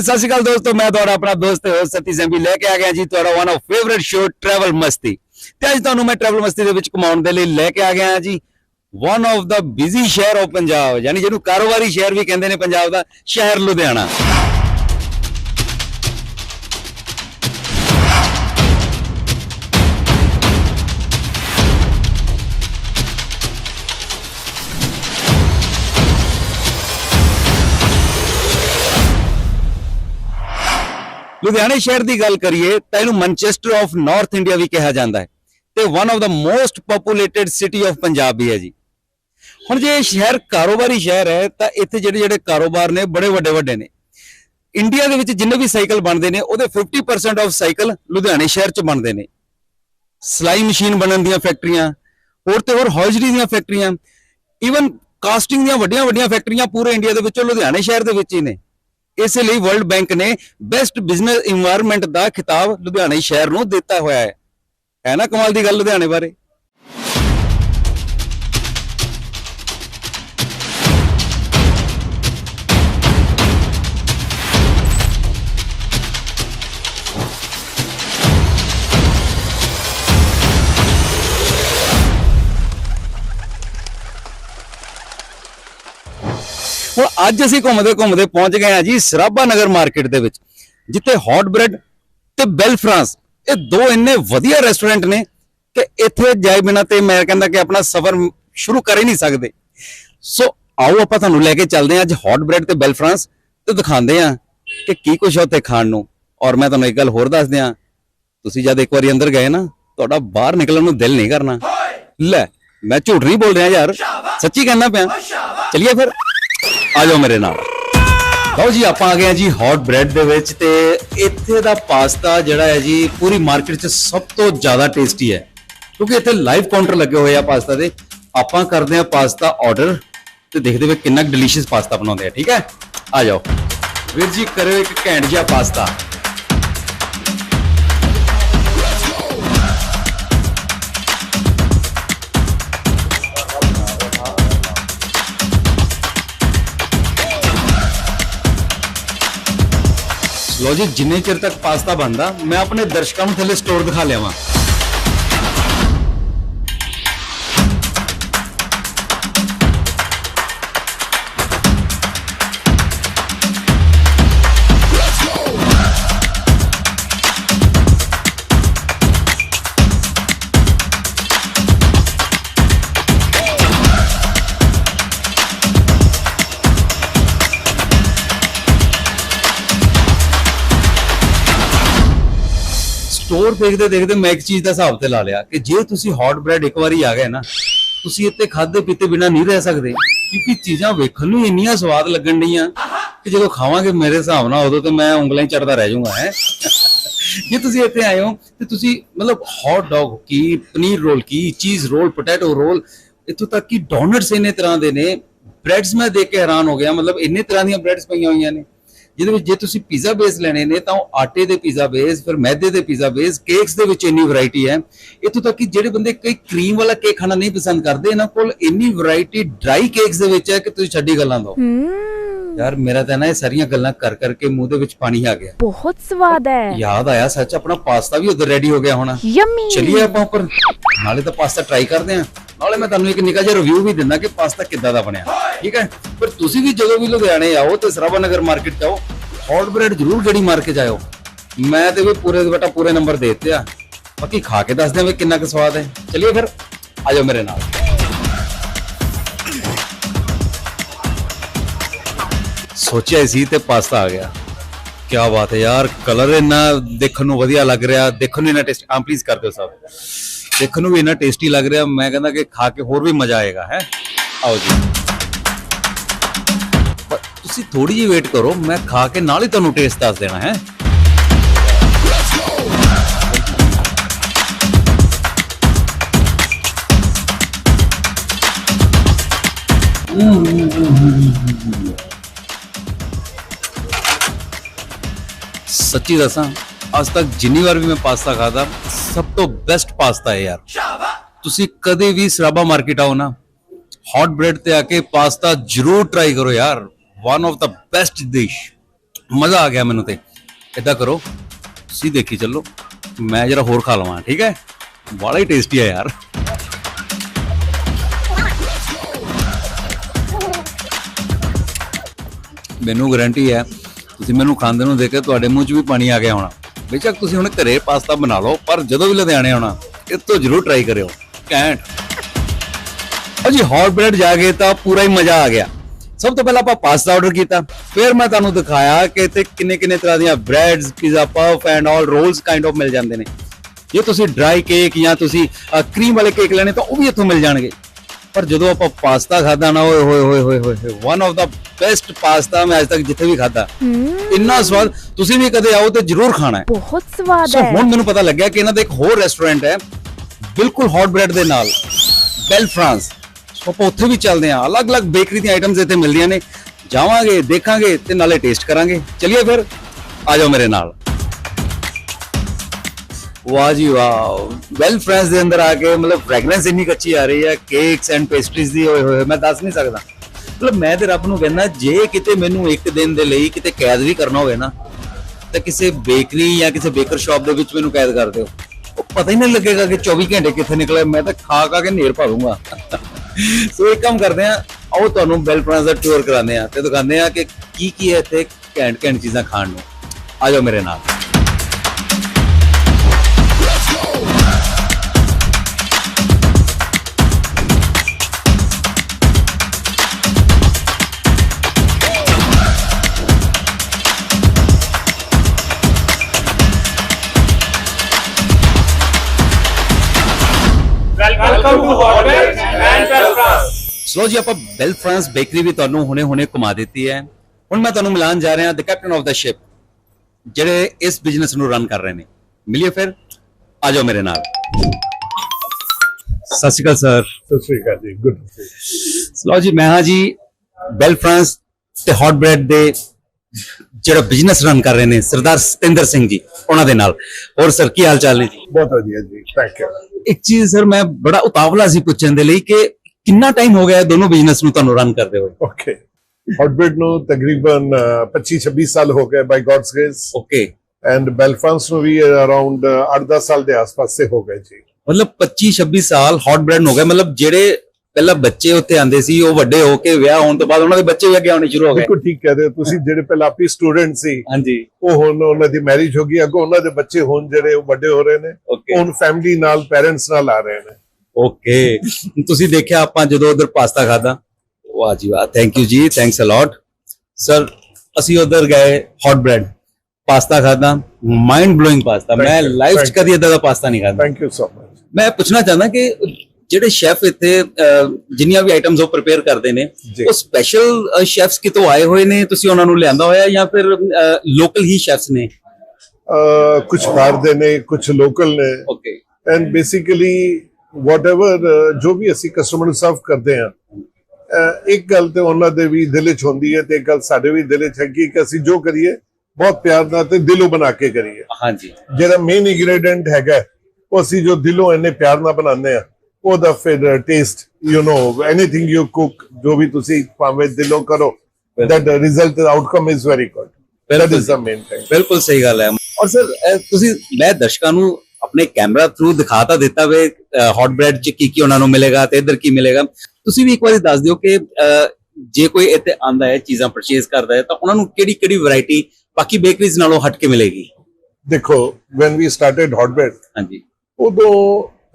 ਸਤਿ ਸ਼੍ਰੀ ਅਕਾਲ ਦੋਸਤੋ, ਮੈਂ ਤੁਹਾਡਾ ਆਪਣਾ ਦੋਸਤ ਹੋ ਸਤੀ ਸੰਭੀ ਲੈ ਕੇ ਆ ਗਿਆ ਜੀ, ਤੁਹਾਡਾ one of favourite show travel Masti ਤੇ ਅੱਜ ਤੁਹਾਨੂੰ ਮੈਂ ਟਰੈਵਲ ਮਸਤੀ ਦੇ ਵਿੱਚ ਘੁਮਾਉਣ ਦੇ ਲਈ ਲੈ ਕੇ ਆ ਗਿਆ ਜੀ। ਵਨ ਆਫ ਦਾ ਬਿਜ਼ੀ ਸ਼ਹਿਰ ਆਫ ਪੰਜਾਬ, ਯਾਨੀ ਜਿਹਨੂੰ ਕਾਰੋਬਾਰੀ ਸ਼ਹਿਰ ਵੀ ਕਹਿੰਦੇ ਨੇ ਪੰਜਾਬ ਦਾ, ਸ਼ਹਿਰ ਲੁਧਿਆਣਾ। ਲੁਧਿਆਣੇ ਸ਼ਹਿਰ ਦੀ ਗੱਲ ਕਰੀਏ ਤਾਂ ਇਹਨੂੰ ਮੈਨਚੈਸਟਰ ਆਫ ਨਾਰਥ ਇੰਡੀਆ ਵੀ ਕਿਹਾ ਜਾਂਦਾ ਹੈ ਤੇ one of the most populated city of Punjab ਵੀ ਹੈ ਜੀ। ਹੁਣ ਜੇ ਇਹ ਸ਼ਹਿਰ ਕਾਰੋਬਾਰੀ ਸ਼ਹਿਰ ਹੈ ਤਾਂ ਇੱਥੇ ਜਿਹੜੇ ਜਿਹੜੇ ਕਾਰੋਬਾਰ ਨੇ ਬੜੇ ਵੱਡੇ ਵੱਡੇ ਨੇ। ਇੰਡੀਆ ਦੇ ਵਿੱਚ ਜਿੰਨੇ ਵੀ ਸਾਈਕਲ ਬਣਦੇ ਨੇ, ਉਹਦੇ 50% ਆਫ ਸਾਈਕਲ ਲੁਧਿਆਣੇ ਸ਼ਹਿਰ 'ਚ ਬਣਦੇ ਨੇ। ਸਲਾਈ ਮਸ਼ੀਨ ਬਣਨ ਦੀਆਂ ਫੈਕਟਰੀਆਂ, ਹੋਰ ਤੇ ਹੋਰ ਹੌਜਰੀ ਦੀਆਂ ਫੈਕਟਰੀਆਂ ਈਵਨ ਕਾਸਟਿੰਗ ਦੀਆਂ ਵੱਡੀਆਂ ਵੱਡੀਆਂ ਫੈਕਟਰੀਆਂ ਪੂਰੇ ਇੰਡੀਆ ਦੇ ਵਿੱਚੋਂ ਲੁਧਿਆਣੇ ਸ਼ਹਿਰ ਦੇ ਵਿੱਚ ਹੀ ਨੇ। ਇਸ ਲਈ ਵਰਲਡ ਬੈਂਕ ਨੇ ਬੈਸਟ ਬਿਜ਼ਨਸ এনवायरमेंट ਦਾ ਖਿਤਾਬ ਲੁਧਿਆਣਾ ਸ਼ਹਿਰ ਨੂੰ ਦਿੱਤਾ ਹੋਇਆ ਹੈ। ਹੈ ਨਾ ਕਮਾਲ ਦੀ ਗੱਲ ਲੁਧਿਆਣੇ ਬਾਰੇ? ਹੁਣ ਅੱਜ ਅਸੀਂ ਘੁੰਮਦੇ ਘੁੰਮਦੇ ਪਹੁੰਚ ਗਏ ਹਾਂ ਜੀ ਸਰਾਭਾ ਨਗਰ ਮਾਰਕੀਟ ਦੇ ਵਿੱਚ ਜਿੱਥੇ ਹੌਟ ਬ੍ਰੈਡ ਤੇ ਬੈਲ ਫਰਾਂਸ ਇਹ ਦੋ ਇੰਨੇ ਵਧੀਆ ਰੈਸਟੋਰੈਂਟ ਨੇ ਕਿ ਇੱਥੇ ਜਾਏ ਬਿਨਾ ਤੇ ਮੈਂ ਕਹਿੰਦਾ ਕਿ ਆਪਣਾ ਸਫ਼ਰ ਸ਼ੁਰੂ ਕਰ ਹੀ ਨਹੀਂ ਸਕਦੇ। ਸੋ ਆਓ ਆਪਾਂ ਤੁਹਾਨੂੰ ਲੈ ਕੇ ਚੱਲਦੇ ਹਾਂ ਅੱਜ ਹੌਟ ਬ੍ਰੈਡ ਤੇ ਬੈਲ ਫਰਾਂਸ ਤੇ ਦਿਖਾਉਂਦੇ ਹਾਂ ਕਿ ਕੀ ਕੁਛ ਹੈ ਉੱਥੇ ਖਾਣ ਨੂੰ। ਔਰ ਮੈਂ ਤੁਹਾਨੂੰ ਇੱਕ ਗੱਲ ਹੋਰ ਦੱਸ ਦਿਆਂ ਤੁਸੀਂ ਜਦ ਇੱਕ ਵਾਰੀ ਅੰਦਰ ਗਏ ਨਾ ਤੁਹਾਡਾ ਬਾਹਰ ਨਿਕਲਣ ਨੂੰ ਦਿਲ ਨਹੀਂ ਕਰਨਾ। ਲੈ ਮੈਂ ਝੂਠ ਨਹੀਂ ਬੋਲ ਰਿਹਾ ਯਾਰ ਸੱਚੀ ਕਹਿੰਦਾ ਪਿਆ। ਚਲਿਏ ਫਿਰ। ਆ ਜਾਓ ਮੇਰੇ ਨਾਲ। ਲਓ ਜੀ, ਆਪਾਂ ਆ ਗਏ ਆ ਜੀ ਹੌਟ ਬ੍ਰੈਡ ਦੇ ਵਿੱਚ ਤੇ ਇੱਥੇ ਦਾ ਪਾਸਤਾ ਜਿਹੜਾ ਹੈ ਜੀ, ਪੂਰੀ ਮਾਰਕੀਟ 'ਚ ਸਭ ਤੋਂ ਜ਼ਿਆਦਾ ਟੇਸਟੀ ਹੈ। ਕਿਉਂਕਿ ਇੱਥੇ ਲਾਈਵ ਕਾਊਂਟਰ ਲੱਗੇ ਹੋਏ ਆ ਪਾਸਤਾ ਦੇ। ਆਪਾਂ ਕਰਦੇ ਆ ਪਾਸਤਾ ਆਰਡਰ ਤੇ ਦੇਖਦੇ ਵੇ ਕਿੰਨਾ ਡਿਲੀਸ਼ੀਅਸ ਪਾਸਤਾ ਬਣਾਉਂਦੇ ਆ, ਠੀਕ ਹੈ? ਆ ਜਾਓ ਵੀਰ ਜੀ, ਕਰਿਓ ਇੱਕ ਘੈਂਟ ਜਿਹਾ ਪਾਸਤਾ ਲੋ ਜੀ, ਜਿੰਨੇ ਚਿਰ ਤੱਕ ਪਾਸਤਾ ਬਣਦਾ, ਮੈਂ ਆਪਣੇ ਦਰਸ਼ਕਾਂ ਨੂੰ ਥੱਲੇ ਸਟੋਰ ਦਿਖਾ ਲਿਆਵਾਂ। ਸਟੋਰ ਦੇਖਦੇ ਦੇਖਦੇ ਮੈਂ ਇੱਕ ਚੀਜ਼ ਦਾ ਹਿਸਾਬ ਤੇ ਲਾ ਲਿਆ ਕਿ ਜੇ ਤੁਸੀਂ ਹੌਟ ਬ੍ਰੈਡ ਇੱਕ ਵਾਰੀ ਆ ਗਏ ਨਾ, ਤੁਸੀਂ ਇੱਥੇ ਖਾਦੇ ਪੀਤੇ ਬਿਨਾ ਨਹੀਂ ਰਹਿ ਸਕਦੇ, ਕਿਉਂਕਿ ਚੀਜ਼ਾਂ ਵੇਖਣ ਨੂੰ ਇੰਨੀਆਂ ਸਵਾਦ ਲੱਗਣ ਡੀਆਂ ਕਿ ਜਦੋਂ ਖਾਵਾਂਗੇ ਮੇਰੇ ਹਿਸਾਬ ਨਾਲ ਉਦੋਂ ਤੇ ਮੈਂ ਉਂਗਲਾਂ ਹੀ ਚੜਦਾ ਰਹਿ ਜਾਊਂਗਾ, ਹੈ। ਜੇ ਤੁਸੀਂ ਇੱਥੇ ਆਏ ਹੋ ਤੇ ਤੁਸੀਂ ਮਤਲਬ ਹੌਟ ਡੌਗ ਕੀ, ਪਨੀਰ ਰੋਲ ਕੀ ਚੀਜ਼ ਰੋਲ ਪੋਟੈਟੋ ਰੋਲ ਇੱਥੋਂ ਤੱਕ ਕਿ ਡੋਨਟਸ ਇੰਨੇ ਤਰ੍ਹਾਂ ਦੇ ਨੇ ਬ੍ਰੈਡਸ ਮੈਂ ਦੇਖ ਕੇ ਹੈਰਾਨ ਹੋ ਗਿਆ, ਮਤਲਬ ਇੰਨੇ ਤਰ੍ਹਾਂ ਦੀਆਂ ਬ੍ਰੈਡਸ ਪਈਆਂ ਹੋਈਆਂ ਨੇ। ਜਿਹਦੇ ਵਿੱਚ ਜੇ ਤੁਸੀਂ ਪੀਜ਼ਾ ਬੇਸ ਲੈਣੇ ਨੇ ਤਾਂ ਉਹ ਆਟੇ ਦੇ ਪੀਜ਼ਾ ਬੇਸ ਫਿਰ ਮੈਦੇ ਦੇ ਪੀਜ਼ਾ ਬੇਸ ਕੇਕਸ ਦੇ ਵਿੱਚ ਇੰਨੀ ਵੈਰਾਈਟੀ ਹੈ। ਇੱਥੋਂ ਤੱਕ ਕਿ ਜਿਹੜੇ ਬੰਦੇ ਕਈ ਕਰੀਮ ਵਾਲਾ ਕੇਕ ਖਾਣਾ ਨਹੀਂ ਪਸੰਦ ਕਰਦੇ ਇਹਨਾਂ ਕੋਲ ਇੰਨੀ ਵੈਰਾਈਟੀ ਡਰਾਈ ਕੇਕਸ ਦੇ ਵਿੱਚ ਹੈ ਕਿ ਤੁਸੀਂ ਛੱਡੀ ਗੱਲਾਂ ਦੋ। ਯਾਰ ਮੇਰਾ ਤਾਂ ਨਾ ਇਹ ਸਾਰੀਆਂ ਗੱਲਾਂ ਕਰ ਕਰਕੇ ਮੂੰਹ ਦੇ ਵਿੱਚ ਪਾਣੀ ਆ ਗਿਆ। ਬਹੁਤ ਸਵਾਦ ਹੈ। ਯਾਦ ਆਇਆ ਸੱਚ ਆਪਣਾ ਪਾਸਤਾ ਵੀ ਉਧਰ ਰੈਡੀ ਹੋ ਗਿਆ ਹੋਣਾ। ਯਮੀ। ਚਲਿਏ ਆਪਾਂ ਉੱਪਰ। ਨਾਲੇ ਤਾਂ ਪਾਸਤਾ ਟਰਾਈ ਕਰਦੇ ਆਂ ਨਾਲੇ ਮੈਂ ਤੁਹਾਨੂੰ ਇੱਕ ਨਿੱਕਾ ਜਿਹਾ ਰਿਵਿਊ ਵੀ ਦਿੰਦਾ ਕਿ ਪਾਸਤਾ ਕਿੱਦਾਂ ਦਾ ਬਣਿਆ। ਠੀਕ ਹੈ? ਪਰ ਤੁਸੀਂ ਵੀ ਜਦੋਂ ਵੀ ਲੁਧਿਆਣੇ ਆਓ ਤੇ ਸਰਾਭਾ ਨਗਰ ਮਾਰਕੀਟ ਜਾਓ ਹੌਟ ਬ੍ਰੈਡ ਜ਼ਰੂਰ ਗੜੀ ਮਾਰ ਕੇ ਜਾਇਓ ਮੈਂ ਤੇ ਵੀ ਪੂਰੇ ਦੇ ਪੂਰੇ ਨੰਬਰ ਦੇ ਦਿੱਤੇ ਆ। ਬਾਕੀ ਖਾ ਕੇ ਦੱਸਦੇ ਆ ਵੀ ਕਿੰਨਾ ਕੁ ਸਵਾਦ ਹੈ। ਚਲਿਏ ਫਿਰ, ਆ ਜਾਓ ਮੇਰੇ ਨਾਲ। ਸੋਚਿਆ ਸੀ ਤੇ ਪਾਸਤਾ ਆ ਗਿਆ। ਕੀ ਬਾਤ ਹੈ ਯਾਰ ਕਲਰ ਇੰਨਾ ਦੇਖਣ ਨੂੰ ਵਧੀਆ ਲੱਗ ਰਿਹਾ, ਦੇਖਣ ਨੂੰ ਇੰਨਾ ਟੇਸਟੀ ਆਮ ਪਲੀਜ਼ ਕਰ ਦਿਓ ਸਭ। ਦੇਖਣ ਨੂੰ ਵੀ ਇੰਨਾ ਟੇਸਟੀ ਲੱਗ ਰਿਹਾ, ਮੈਂ ਕਹਿੰਦਾ ਕਿ ਖਾ ਕੇ ਹੋਰ ਵੀ ਮਜ਼ਾ ਆਏਗਾ, ਹੈ? ਆਓ ਜੀ। ਤੁਸੀਂ ਥੋੜੀ ਜਿਹੀ ਵੇਟ ਕਰੋ, ਮੈਂ ਖਾ ਕੇ ਨਾਲ ਹੀ ਤੁਹਾਨੂੰ ਟੇਸਟ ਦੱਸ ਦੇਣਾ, ਹੈ? ਸੱਚੀ ਦੱਸਾਂ ਅੱਜ ਤੱਕ ਜਿੰਨੀ ਵਾਰ ਵੀ ਮੈਂ ਪਾਸਤਾ ਖਾਦਾ ਸਭ ਤੋਂ ਬੈਸਟ ਪਾਸਤਾ ਹੈ ਯਾਰ। ਤੁਸੀਂ ਕਦੇ ਵੀ ਸਰਾਬਾ ਮਾਰਕੀਟ ਆਓ ਨਾ ਹੌਟ ਬ੍ਰੈਡ ਤੇ ਆ ਕੇ ਪਾਸਤਾ ਜਰੂਰ ਟਰਾਈ ਕਰੋ ਯਾਰ। One of the best dish ਮਜ਼ਾ ਆ ਗਿਆ ਮੈਨੂੰ ਤੇ। ਇਦਾਂ ਕਰੋ, ਤੁਸੀਂ ਦੇਖੀ ਚੱਲੋ, ਮੈਂ ਜਰਾ ਹੋਰ ਖਾ ਲਵਾਂ, ਠੀਕ ਹੈ? ਬੜਾ ਹੀ ਟੇਸਟੀ ਹੈ ਯਾਰ। ਮੈਨੂੰ ਗਾਰੰਟੀ ਹੈ, ਤੁਸੀਂ ਮੈਨੂੰ ਖਾਂਦੇ ਨੂੰ ਦੇਖ ਕੇ ਤੁਹਾਡੇ ਮੂੰਹ 'ਚ ਵੀ ਪਾਣੀ ਆ ਗਿਆ ਹੋਣਾ। ਬੇਸ਼ੱਕ ਤੁਸੀਂ ਹੁਣ ਘਰੇ ਪਾਸਤਾ ਬਣਾ ਲਓ, ਪਰ ਜਦੋਂ ਵੀ ਲੁਧਿਆਣੇ ਆਉਣਾ ਇਹ ਤੋਂ ਜ਼ਰੂਰ ਟਰਾਈ ਕਰਿਓ। ਕੈਂਟ ਅਜੀ ਹੌਟ ਬ੍ਰੈਡ ਜਾ ਕੇ ਤਾਂ ਪੂਰਾ ਹੀ ਮਜ਼ਾ ਆ ਗਿਆ। ਸਭ ਤੋਂ ਪਹਿਲਾਂ ਆਪਾਂ ਪਾਸਤਾ ਆਰਡਰ ਕੀਤਾ। ਫਿਰ ਮੈਂ ਤੁਹਾਨੂੰ ਦਿਖਾਇਆ ਕਿ ਇੱਥੇ ਕਿੰਨੇ ਕਿੰਨੇ ਤਰ੍ਹਾਂ ਦੀਆਂ breads pizza puff and all rolls kind of ਮਿਲ ਜਾਂਦੇ ਨੇ। ਜੇ ਤੁਸੀਂ ਡਰਾਈ ਕੇਕ ਜਾਂ ਤੁਸੀਂ ਕਰੀਮ ਵਾਲੇ ਕੇਕ ਲੈਣੇ, ਤਾਂ ਉਹ ਵੀ ਇੱਥੋਂ ਮਿਲ ਜਾਣਗੇ। ਪਰ ਜਦੋਂ ਆਪਾਂ ਪਾਸਤਾ ਖਾਦਾ ਨਾ ਓਏ ਹੋਏ ਹੋਏ ਹੋਏ ਹੋਏ one of the best pasta ਮੈਂ ਅੱਜ ਤੱਕ ਜਿੱਥੇ ਵੀ ਖਾਦਾ ਇੰਨਾ ਸਵਾਦ ਤੁਸੀਂ ਵੀ ਕਦੇ ਆਓ ਤੇ ਜ਼ਰੂਰ ਖਾਣਾ ਹੈ। ਬਹੁਤ ਸਵਾਦ ਹੈ। ਹੁਣ ਮੈਨੂੰ ਪਤਾ ਲੱਗਿਆ ਕਿ ਇਹਨਾਂ ਦਾ ਇੱਕ ਹੋਰ ਰੈਸਟੋਰੈਂਟ ਹੈ ਬਿਲਕੁਲ ਹੌਟ ਬ੍ਰੈਡ ਦੇ ਨਾਲ ਬੈਲ ਫਰਾਂਸ ਆਪਾਂ ਉੱਥੇ ਵੀ ਚੱਲਦੇ ਹਾਂ ਅਲੱਗ-ਅਲੱਗ ਬੇਕਰੀ ਦੀਆਂ ਆਈਟਮਸ ਇੱਥੇ ਮਿਲਦੀਆਂ ਨੇ। ਜਾਵਾਂਗੇ ਦੇਖਾਂਗੇ ਤੇ ਨਾਲੇ ਟੇਸਟ ਕਰਾਂਗੇ। ਚਲਿਏ ਫਿਰ ਆ ਜਾਓ ਮੇਰੇ ਨਾਲ। ਵਾਹ ਜੀ ਵਾਹ। ਵੈਲ ਫਰੈਂਡਸ ਦੇ ਅੰਦਰ ਆ ਕੇ ਮਤਲਬ ਫ੍ਰੈਗਰੈਂਸ ਇੰਨੀ ਕੁ ਅੱਛੀ ਆ ਰਹੀ ਹੈ ਕੇਕਸ ਐਂਡ ਪੇਸਟਰੀਜ਼ ਦੀ ਹੋਏ ਹੋਏ, ਮੈਂ ਦੱਸ ਨਹੀਂ ਸਕਦਾ। ਮਤਲਬ ਮੈਂ ਤੇ ਰੱਬ ਨੂੰ ਕਹਿੰਦਾ, ਜੇ ਕਿਤੇ ਮੈਨੂੰ ਇੱਕ ਦਿਨ ਦੇ ਲਈ ਕਿਤੇ ਕੈਦ ਵੀ ਕਰਨਾ ਹੋਵੇ ਨਾ, ਤਾਂ ਕਿਸੇ ਬੇਕਰੀ ਜਾਂ ਕਿਸੇ ਬੇਕਰ ਸ਼ਾਪ ਦੇ ਵਿੱਚ ਮੈਨੂੰ ਕੈਦ ਕਰ ਦਿਓ। ਉਹ ਪਤਾ ਹੀ ਨਹੀਂ ਲੱਗੇਗਾ ਕਿ 24 ਘੰਟੇ ਕਿੱਥੇ ਨਿਕਲੇ ਮੈਂ ਤਾਂ ਖਾ ਖਾ ਕੇ ਨੇਰ ਪਾ ਸੋ ਇੱਕ ਕੰਮ ਕਰਦੇ ਆ ਆਓ ਤੁਹਾਨੂੰ ਬੈਲ ਫਰਾਂਸ ਦਾ ਟੂਰ ਕਰਾਉਂਦੇ ਆ ਤੇ ਦਿਖਾਉਂਦੇ ਆ ਕਿ ਕੀ ਕੀ ਹੈ ਇੱਥੇ ਘੈਂਟ ਘੈਂਟ ਚੀਜ਼ਾਂ ਖਾਣ ਨੂੰ। ਆ ਜਾਓ ਮੇਰੇ ਨਾਲ। ਸੋ ਜੀ ਆਪਾਂ ਬੈਲ ਫਰਾਂਸ ਬੇਕਰੀ ਵੀ ਤੁਹਾਨੂੰ ਹੁਣੇ-ਹੁਣੇ ਘੁਮਾ ਦਿੱਤੀ ਹੈ। ਹੁਣ ਮੈਂ ਤੁਹਾਨੂੰ ਮਿਲਾਨ ਜਾ ਰਿਹਾ the captain of the ship ਜਿਹੜੇ ਇਸ ਬਿਜ਼ਨਸ ਨੂੰ ਰਨ ਕਰ ਰਹੇ ਨੇ। ਮਿਲਿਏ ਫਿਰ ਆ ਜਾਓ ਮੇਰੇ ਨਾਲ। ਸਤਿ ਸ਼੍ਰੀ ਅਕਾਲ ਸਰ ਸਤਿ ਸ੍ਰੀ ਅਕਾਲ ਜੀ ਗੁੱਡ ਲਓ ਜੀ ਮੈਂ ਹਾਂ ਜੀ ਬੈਲ ਫਰਾਂਸ ਤੇ ਹੌਟ ਬ੍ਰੈਡ ਦੇ ਜਿਹੜਾ ਬਿਜ਼ਨਸ ਰਨ ਕਰ ਰਹੇ ਨੇ ਸਰਦਾਰ ਸਤਿੰਦਰ ਸਿੰਘ ਜੀ ਉਹਨਾਂ ਦੇ ਨਾਲ। ਹੋਰ ਸਰ ਕੀ ਹਾਲ ਚਾਲ ਨੇ ਜੀ? ਬਹੁਤ ਵਧੀਆ ਜੀ ਥੈਂਕ ਯੂ ਇੱਕ ਚੀਜ਼ ਸਰ ਮੈਂ ਬੜਾ ਉਤਾਵਲਾ ਸੀ ਪੁੱਛਣ ਦੇ ਲਈ ਕਿ ਕਿੰਨਾ ਟਾਈਮ ਹੋ ਗਿਆ ਦੋਨੋਂ ਬਿਜ਼ਨਸ ਨੂੰ ਤੁਹਾਨੂੰ ਰਨ ਕਰਦੇ ਹੋਏ? ਓਕੇ ਹੌਟਬਿਟ ਨੂੰ ਤਕਰੀਬਨ 25 26 ਸਾਲ ਹੋ ਗਏ by God's grace okay and Bel France ਨੂੰ ਵੀ ਅਰਾਊਂਡ 8-10 ਸਾਲ ਦੇ ਆਸ-ਪਾਸ ਸੇ ਹੋ ਗਏ ਜੀ। ਮਤਲਬ 25 26 ਸਾਲ ਹੌਟ ਬ੍ਰੈਡ ਹੋ ਗਏ ਮਤਲਬ ਜਿਹੜੇ ਪਹਿਲਾਂ ਬੱਚੇ ਉੱਥੇ ਆਂਦੇ ਸੀ ਉਹ ਵੱਡੇ ਹੋ ਕੇ ਵਿਆਹ ਹੋਣ ਤੋਂ ਬਾਅਦ ਉਹਨਾਂ ਦੇ ਬੱਚੇ ਵੀ ਅੱਗੇ ਆਉਣੇ ਸ਼ੁਰੂ ਹੋ ਗਏ। ਬਿਲਕੁਲ ਠੀਕ ਕਹਿ ਰਹੇ ਹੋ ਤੁਸੀਂ। ਜਿਹੜੇ ਪਹਿਲਾਂ ਆਪੀ ਸਟੂਡੈਂਟ ਸੀ ਹਾਂਜੀ। ਉਹ ਹੁਣ ਉਹਨਾਂ ਦੀ ਮੈਰਿਜ ਹੋ ਗਈ। ਅੱਗੋਂ ਉਹਨਾਂ ਦੇ ਬੱਚੇ ਹੁਣ ਜਿਹੜੇ ਉਹ ਵੱਡੇ ਹੋ ਰਹੇ ਨੇ। ਹੁਣ ਫੈਮਿਲੀ ਨਾਲ ਪੈਰੈਂਟਸ ਨਾਲ ਆ ਰਹੇ ਨੇ। ਓਕੇ ਤੁਸੀਂ ਦੇਖਿਆ ਆਪਾਂ ਜਦੋਂ ਉਧਰ ਪਾਸਤਾ ਖਾਦਾ ਵਾਹ ਜੀ ਵਾਹ ਥੈਂਕ ਯੂ ਜੀ ਥੈਂਕਸ ਅ ਲੋਟ ਸਰ ਅਸੀਂ ਉਧਰ ਗਏ ਹੌਟ ਬ੍ਰੈਡ ਪਾਸਤਾ ਖਾਦਾ ਮਾਈਂਡ ਬਲੋਇੰਗ ਪਾਸਤਾ। ਮੈਂ ਲਾਈਫ ਚ. ਕਦੀ ਇਦਾਂ ਦਾ ਪਾਸਤਾ ਨਹੀਂ ਖਾਦਾ ਥੈਂਕ ਯੂ ਸੋ ਮਚ ਮੈਂ ਪੁੱਛਣਾ ਚਾਹੁੰਦਾ ਕਿ ਜਿਹੜੇ ਸ਼ੈਫ ਇੱਥੇ ਜਿੰਨੀਆਂ ਵੀ ਆਈਟਮਸ ਉਹ ਪ੍ਰਿਪੇਅਰ ਕਰਦੇ ਨੇ। ਉਹ ਸਪੈਸ਼ਲ ਸ਼ੈਫਸ ਕਿਤੋਂ ਆਏ ਹੋਏ ਨੇ? ਤੁਸੀਂ ਉਹਨਾਂ ਨੂੰ ਲਿਆਂਦਾ ਹੋਇਆ ਜਾਂ ਫਿਰ ਲੋਕਲ ਹੀ ਸ਼ੈਫਸ ਨੇ? ਕੁਝ ਬਾਹਰ ਦੇ ਨੇ ਕੁਝ ਲੋਕਲ ਨੇ। ਓਕੇ ਐਂਡ ਬੇਸਿਕਲੀ ਵਾਟਐਵਰ ਜੋ ਵੀ ਅਸੀਂ ਕਸਟਮਰ ਨੂੰ ਸਰਵ ਕਰਦੇ ਆ ਇੱਕ ਗੱਲ ਤੇ ਉਹਨਾਂ ਦੇ ਵੀ ਦਿਲ ਵਿੱਚ ਹੁੰਦੀ ਹੈ ਤੇ ਇੱਕ ਗੱਲ ਸਾਡੇ ਵੀ ਦਿਲ ਵਿੱਚ ਹੈਗੀ ਕਿ ਅਸੀਂ ਜੋ ਕਰੀਏ ਬਹੁਤ ਪਿਆਰ ਨਾਲ ਤੇ ਦਿਲੋਂ ਬਣਾ ਕੇ ਕਰੀਏ। ਹਾਂਜੀ। ਜਿਹੜਾ ਮੇਨ ਇੰਗਰੀਡੀਐਂਟ ਹੈਗਾ ਉਹ ਅਸੀਂ ਜੋ ਦਿਲੋਂ ਇੰਨੇ ਪਿਆਰ ਨਾਲ ਬਣਾਉਂਦੇ ਆ ਉਹਦਾ ਫਿਰ taste you know anything you cook ਜੋ ਵੀ ਤੁਸੀਂ ਭਾਵੇਂ ਦਿਲੋਂ ਕਰੋ that ਬਿਲਕੁਲ is the main thing. ਬਿਲਕੁਲ ਸਹੀ ਗੱਲ ਹੈ। ਔਰ ਸਰ ਤੁਸੀਂ ਮੈਂ ਦਰਸ਼ਕਾਂ ਨੂੰ ਆਪਣੇ ਕੈਮਰਾ ਥਰੂ ਦਿਖਾ ਤਾਂ ਦਿੱਤਾ ਵੇ ਹੌਟ ਬ੍ਰੈਡ ਚ ਕੀ ਕੀ ਉਹਨਾਂ ਨੂੰ ਮਿਲੇਗਾ ਤੇ ਇੱਧਰ ਕੀ ਮਿਲੇਗਾ। ਤੁਸੀਂ ਵੀ ਇੱਕ ਵਾਰੀ ਦੱਸ ਦਿਓ ਕਿ ਜੇ ਕੋਈ ਇੱਥੇ ਆਂਦਾ ਹੈ ਚੀਜ਼ਾਂ ਪਰਚੇਜ਼ ਕਰਦਾ ਹੈ ਤਾਂ ਉਹਨਾਂ ਨੂੰ ਕਿਹੜੀ ਕਿਹੜੀ ਵੈਰਾਈਟੀ ਬਾਕੀ ਬੇਕਰੀਜ਼ ਨਾਲੋਂ ਹਟ ਕੇ ਮਿਲੇਗੀ? ਦੇਖੋ when we started hotbed ਹਾਂਜੀ। ਉਦੋਂ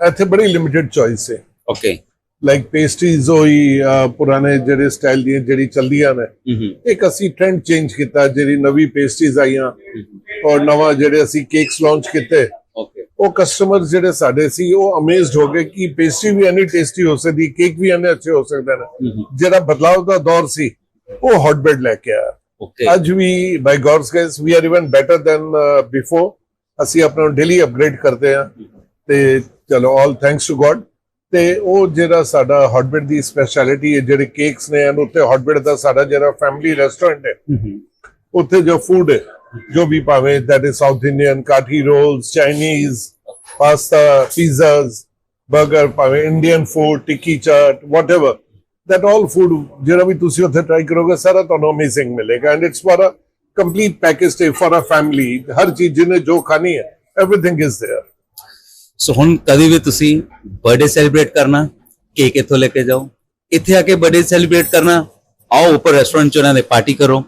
ਇੱਥੇ ਬੜੀ ਲਿਮਿਟਿਡ ਚੋਇਸ ਹੈ ਓਕੇ ਲਾਈਕ ਪੇਸਟਰੀਜ਼ ਹੋਈ ਪੁਰਾਣੇ ਜਿਹੜੇ ਸਟਾਈਲ ਦੀਆਂ ਜਿਹੜੀ ਚੱਲਦੀਆਂ ਨੇ ਇੱਕ ਅਸੀਂ ਟ੍ਰੈਂਡ ਚੇਂਜ ਕੀਤਾ ਜਿਹੜੀ ਨਵੀਂ ਪੇਸਟਰੀਜ਼ ਆਈਆਂ ਔਰ ਨਵਾਂ ਜਿਹੜੇ ਅਸੀਂ ਕੇਕਸ ਲਾਂਚ ਕੀਤੇ ਉਹ ਕਸਟਮਰ ਜਿਹੜੇ ਸਾਡੇ ਸੀ ਉਹ ਅਮੇਜ਼ਡ ਹੋ ਗਏ ਕਿ ਪੇਸਟਰੀ ਵੀ ਐਨੀ ਟੇਸਟੀ ਹੋ ਸਕਦੀ ਕੇਕ ਵੀ ਐਨੇ ਅੱਛੇ ਹੋ ਸਕਦੇ ਨੇ। ਜਿਹੜਾ ਬਦਲਾਅ ਦਾ ਦੌਰ ਸੀ ਉਹ ਹੌਟ ਬੈਡ ਲੈ ਕੇ ਆਇਆ। ਅੱਜ ਵੀ by God's grace we are even better than before ਅਸੀਂ ਆਪਣਾ ਡੇਲੀ ਅਪਗ੍ਰੇਡ ਕਰਦੇ ਆ ਤੇ ਚਲੋ ਆਲ ਥੈਂਕਸ ਟੂ ਗॉड ਤੇ ਉਹ ਜਿਹੜਾ ਸਾਡਾ ਹੌਟ ਬੈਡ ਦੀ ਸਪੈਸ਼ਲਿਟੀ ਹੈ ਜਿਹੜੇ ਕੇਕਸ ਨੇ ਐਨ ਉੱਤੇ ਹੌਟ ਬੈਡ ਦਾ ਸਾਡਾ ਜਿਹੜਾ ਫੈਮਿਲੀ ਰੈਸਟੋਰੈਂਟ ਹੈ ਉੱਥੇ ਜੋ ਫੂਡ ਹੈ ਜੋ ਵੀ ਭਾਵੇਂ that is South Indian kathi rolls Chinese pasta pizzas 버ਗਰ ਭਾਵੇਂ Indian food tikki chaat whatever that all food ਜਿਹੜਾ ਵੀ ਤੁਸੀਂ ਉੱਥੇ ਟਰਾਈ ਕਰੋਗੇ, ਸਾਰਾ ਤੁਹਾਨੂੰ ਅਮੇਜ਼ਿੰਗ ਮਿਲੇਗਾ and it's for a complete package stay for a family, ਹਰ ਚੀਜ਼ ਜਿਹਨੇ ਜੋ ਖਾਣੀ ਹੈ, everything is there. ਸੋ ਹੁਣ ਕਦੀ ਵੀ ਤੁਸੀਂ ਬਰਥਡੇ ਸੈਲੀਬ੍ਰੇਟ ਕਰਨਾ ਕੇਕ ਇੱਥੋਂ ਲੈ ਕੇ ਜਾਓ, ਇੱਥੇ ਆ ਕੇ ਬਰਥਡੇ ਸੈਲੀਬ੍ਰੇਟ ਕਰਨਾ, ਆਓ ਉੱਪਰ ਰੈਸਟੋਰੈਂਟ ਚ ਉਹਨਾਂ ਦੇ ਪਾਰਟੀ ਕਰੋ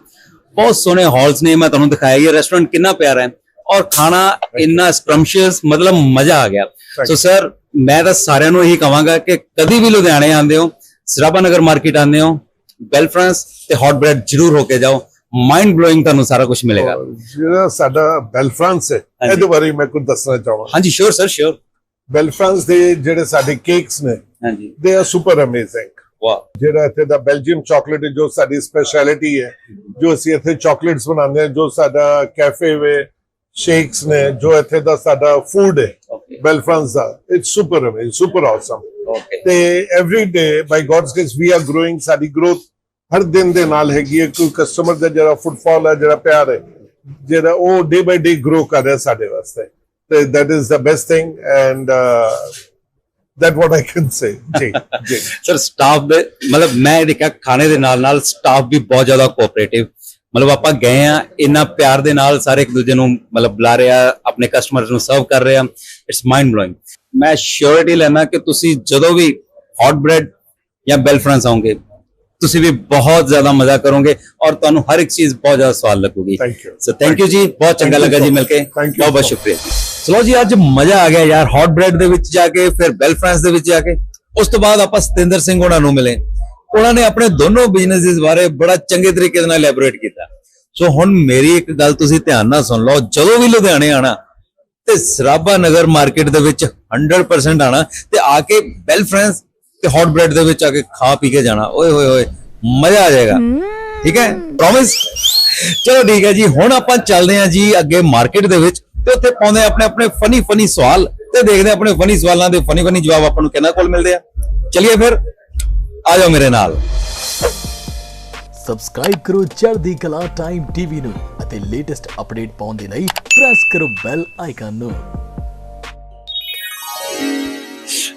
ਬਹੁਤ ਸੋਹਣੇ ਹਾਲਸ ਨੇ ਮੈਂ ਤੁਹਾਨੂੰ ਦਿਖਾਇਆ ਇਹ ਰੈਸਟੋਰੈਂਟ ਕਿੰਨਾ ਪਿਆਰਾ ਹੈ। ਔਰ ਖਾਣਾ ਇੰਨਾ ਸਕ੍ਰੰਸ਼ੀਅਸ ਮਤਲਬ ਮਜ਼ਾ ਆ ਗਿਆ। ਸੋ ਸਰ ਮੈਂ ਤਾਂ ਸਾਰਿਆਂ ਨੂੰ ਇਹੀ ਕਹਾਂਗਾ ਕਿ ਕਦੀ ਵੀ ਲੁਧਿਆਣੇ ਆਉਂਦੇ ਹੋ ਸਰਾਭਾ ਨਗਰ ਮਾਰਕੀਟ ਆਉਂਦੇ ਹੋ ਬੈਲ ਫਰਾਂਸ ਤੇ ਹੌਟ ਬ੍ਰੈਡ ਜ਼ਰੂਰ ਹੋ ਕੇ ਜਾਓ। ਮਾਈਂਡ ਬਲੋਇੰਗ ਤੁਹਾਨੂੰ ਸਾਰਾ ਕੁਝ ਮਿਲੇਗਾ। ਜਿਹੜਾ ਸਾਡਾ ਬੈਲਫਰਾਂਸ ਹੈ। ਇਹਦੇ ਬਾਰੇ ਮੈਂ ਕੁਝ ਦੱਸਣਾ ਚਾਹਾਂ ਹਾਂਜੀ ਸ਼ੋਰ ਸਰ ਸ਼ੋਰ ਬੈਲਫਰਾਂਸ ਦੇ ਜਿਹੜੇ ਸਾਡੇ ਕੇਕਸ ਨੇ ਹਾਂਜੀ। ਦੇ ਆਰ ਸੁਪਰ ਅਮੇਜ਼ਿੰਗ ਵਾਹ। ਜਿਹੜਾ ਇੱਥੇ ਦਾ ਬੈਲਜੀਅਮ ਚਾਕਲੇਟ ਜੋ ਸਾਡੀ ਸਪੈਸ਼ਲਿਟੀ ਹੈ ਜੋ ਅਸੀਂ ਇੱਥੇ ਚਾਕਲੇਟਸ ਬਣਾਉਂਦੇ ਹਾਂ ਜੋ ਸਾਡਾ ਕੈਫੇ ਵੇ ਸ਼ੇਕਸ ਨੇ ਜੋ ਇੱਥੇ ਦਾ ਸਾਡਾ ਫੂਡ ਹੈ ਬੈਲਫਰਾਂਸ ਦਾ it's super amazing super awesome ਤੇ every day by God's grace we are growing ਸਾਡੀ ਗਰੋਥ ਹਰ ਦਿਨ ਦੇ ਨਾਲ ਹੈਗੀ ਹੈ ਕੋਈ ਕਸਟਮਰ ਦਾ ਜਿਹੜਾ ਫੁੱਟਫਾਲ ਹੈ ਜਿਹੜਾ ਪਿਆਰ ਹੈ ਜਿਹੜਾ ਉਹ ਡੇ ਬਾਈ ਡੇ ਗਰੋ ਕਰ ਰਿਹਾ ਸਾਡੇ ਵਾਸਤੇ। ਤੇ that is the best thing and uh, that what I can ਜੀ ਜੀ ਸਰ ਸਟਾਫ ਦੇ ਮਤਲਬ ਮੈਂ ਦੇਖਿਆ ਖਾਣੇ ਦੇ ਨਾਲ ਨਾਲ ਸਟਾਫ ਵੀ ਬਹੁਤ ਜ਼ਿਆਦਾ ਕੋਆਪਰੇਟਿਵ ਮਤਲਬ ਆਪਾਂ ਗਏ ਆ ਇੰਨਾ ਪਿਆਰ ਦੇ ਨਾਲ ਸਾਰੇ ਇੱਕ ਦੂਜੇ ਨੂੰ ਮਤਲਬ ਬੁਲਾ ਰਿਹਾ ਆਪਣੇ ਕਸਟਮਰਸ ਨੂੰ ਸਰਵ ਕਰ ਰਿਹਾ ਇਟਸ ਮਾਈਂਡ ਬਲੋਇੰਗ ਮੈਂ ਸ਼ੋਰਿਟੀ ਲੈਣਾ ਕਿ ਤੁਸੀਂ ਜਦੋਂ ਵੀ ਹੌਟ ਬ੍ਰੈਡ ਜਾਂ ਬੈਲ ਆਉਂਗੇ ਤੁਸੀਂ ਵੀ ਬਹੁਤ ਜ਼ਿਆਦਾ ਮਜ਼ਾ ਕਰੋਗੇ ਔਰ ਤੁਹਾਨੂੰ ਹਰ ਇੱਕ ਚੀਜ਼ ਬਹੁਤ ਜ਼ਿਆਦਾ ਸਵਾਦ ਲੱਗੂਗੀ. ਸੋ ਥੈਂਕ ਯੂ ਜੀ। ਬਹੁਤ ਚੰਗਾ ਲੱਗਾ ਜੀ ਮਿਲ ਕੇ ਬਹੁਤ ਬਹੁਤ ਸ਼ੁਕਰੀਆ ਚਲੋ ਜੀ ਅੱਜ ਮਜ਼ਾ ਆ ਗਿਆ ਯਾਰ ਹੌਟ ਬ੍ਰੈਡ ਦੇ ਵਿੱਚ ਜਾ ਕੇ ਫਿਰ ਬੈਲ ਫਰਾਂਸ ਦੇ ਵਿੱਚ ਜਾ ਕੇ। ਉਸ ਤੋਂ ਬਾਅਦ ਆਪਾਂ ਸਤਿੰਦਰ ਸਿੰਘ ਉਹਨਾਂ ਨੂੰ ਮਿਲੇ। ਉਹਨਾਂ ਨੇ ਆਪਣੇ ਦੋਨੋਂ ਬਿਜ਼ਨੈਸਿਸ ਬਾਰੇ ਬੜਾ ਚੰਗੇ ਤਰੀਕੇ ਨਾਲ ਐਲੈਬੋਰੇਟ ਕੀਤਾ। ਸੋ ਹੁਣ ਮੇਰੀ ਇੱਕ ਗੱਲ ਤੁਸੀਂ ਧਿਆਨ ਨਾਲ ਸੁਣ ਲਓ। ਜਦੋਂ ਵੀ ਲੁਧਿਆਣੇ ਆਣਾ ਤੇ ਸਰਾਭਾ ਨਗਰ ਮਾਰਕੀਟ ਦੇ ਵਿੱਚ 100% ਆਣਾ ਤੇ ਆ ਕੇ ਬੈਲ ਫਰਾਂਸ ਤੇ ਹੌਟ ਬ੍ਰੈਡ ਦੇ ਵਿੱਚ ਆ ਕੇ ਖਾ ਪੀ ਕੇ ਜਾਣਾ। ਓਏ ਹੋਏ ਹੋਏ ਮਜ਼ਾ ਆ ਜਾਏਗਾ। ਠੀਕ ਹੈ? ਪ੍ਰੋਮਿਸ ਚਲੋ ਠੀਕ ਹੈ ਜੀ ਹੁਣ ਆਪਾਂ ਚੱਲਦੇ ਹਾਂ ਜੀ ਅੱਗੇ ਮਾਰਕੀਟ ਦੇ ਵਿੱਚ ਤੇ ਉੱਥੇ ਪਾਉਂਦੇ ਆਪਣੇ ਆਪਣੇ ਫਨੀ ਫਨੀ ਸਵਾਲ ਤੇ ਦੇਖਦੇ ਆਪਣੇ ਫਨੀ ਸਵਾਲਾਂ ਦੇ ਫਨੀ ਫਨੀ ਜਵਾਬ ਆਪਾਂ ਨੂੰ ਕਿਹਨਾਂ ਕੋਲ ਮਿਲਦੇ ਆ। ਚਲਿਏ ਫਿਰ ਆ ਜਾਓ ਮੇਰੇ ਨਾਲ। ਸਬਸਕ੍ਰਾਈਬ ਕਰੋ ਚੜ੍ਹਦੀ ਕਲਾ ਟਾਈਮ ਟੀਵੀ ਨੂੰ ਅਤੇ ਲੇਟੈਸਟ ਅਪਡੇਟ ਪਾਉਣ ਦੇ ਲਈ ਪ੍ਰੈਸ ਕਰੋ ਬੈਲ ਆਈਕਨ ਨੂੰ।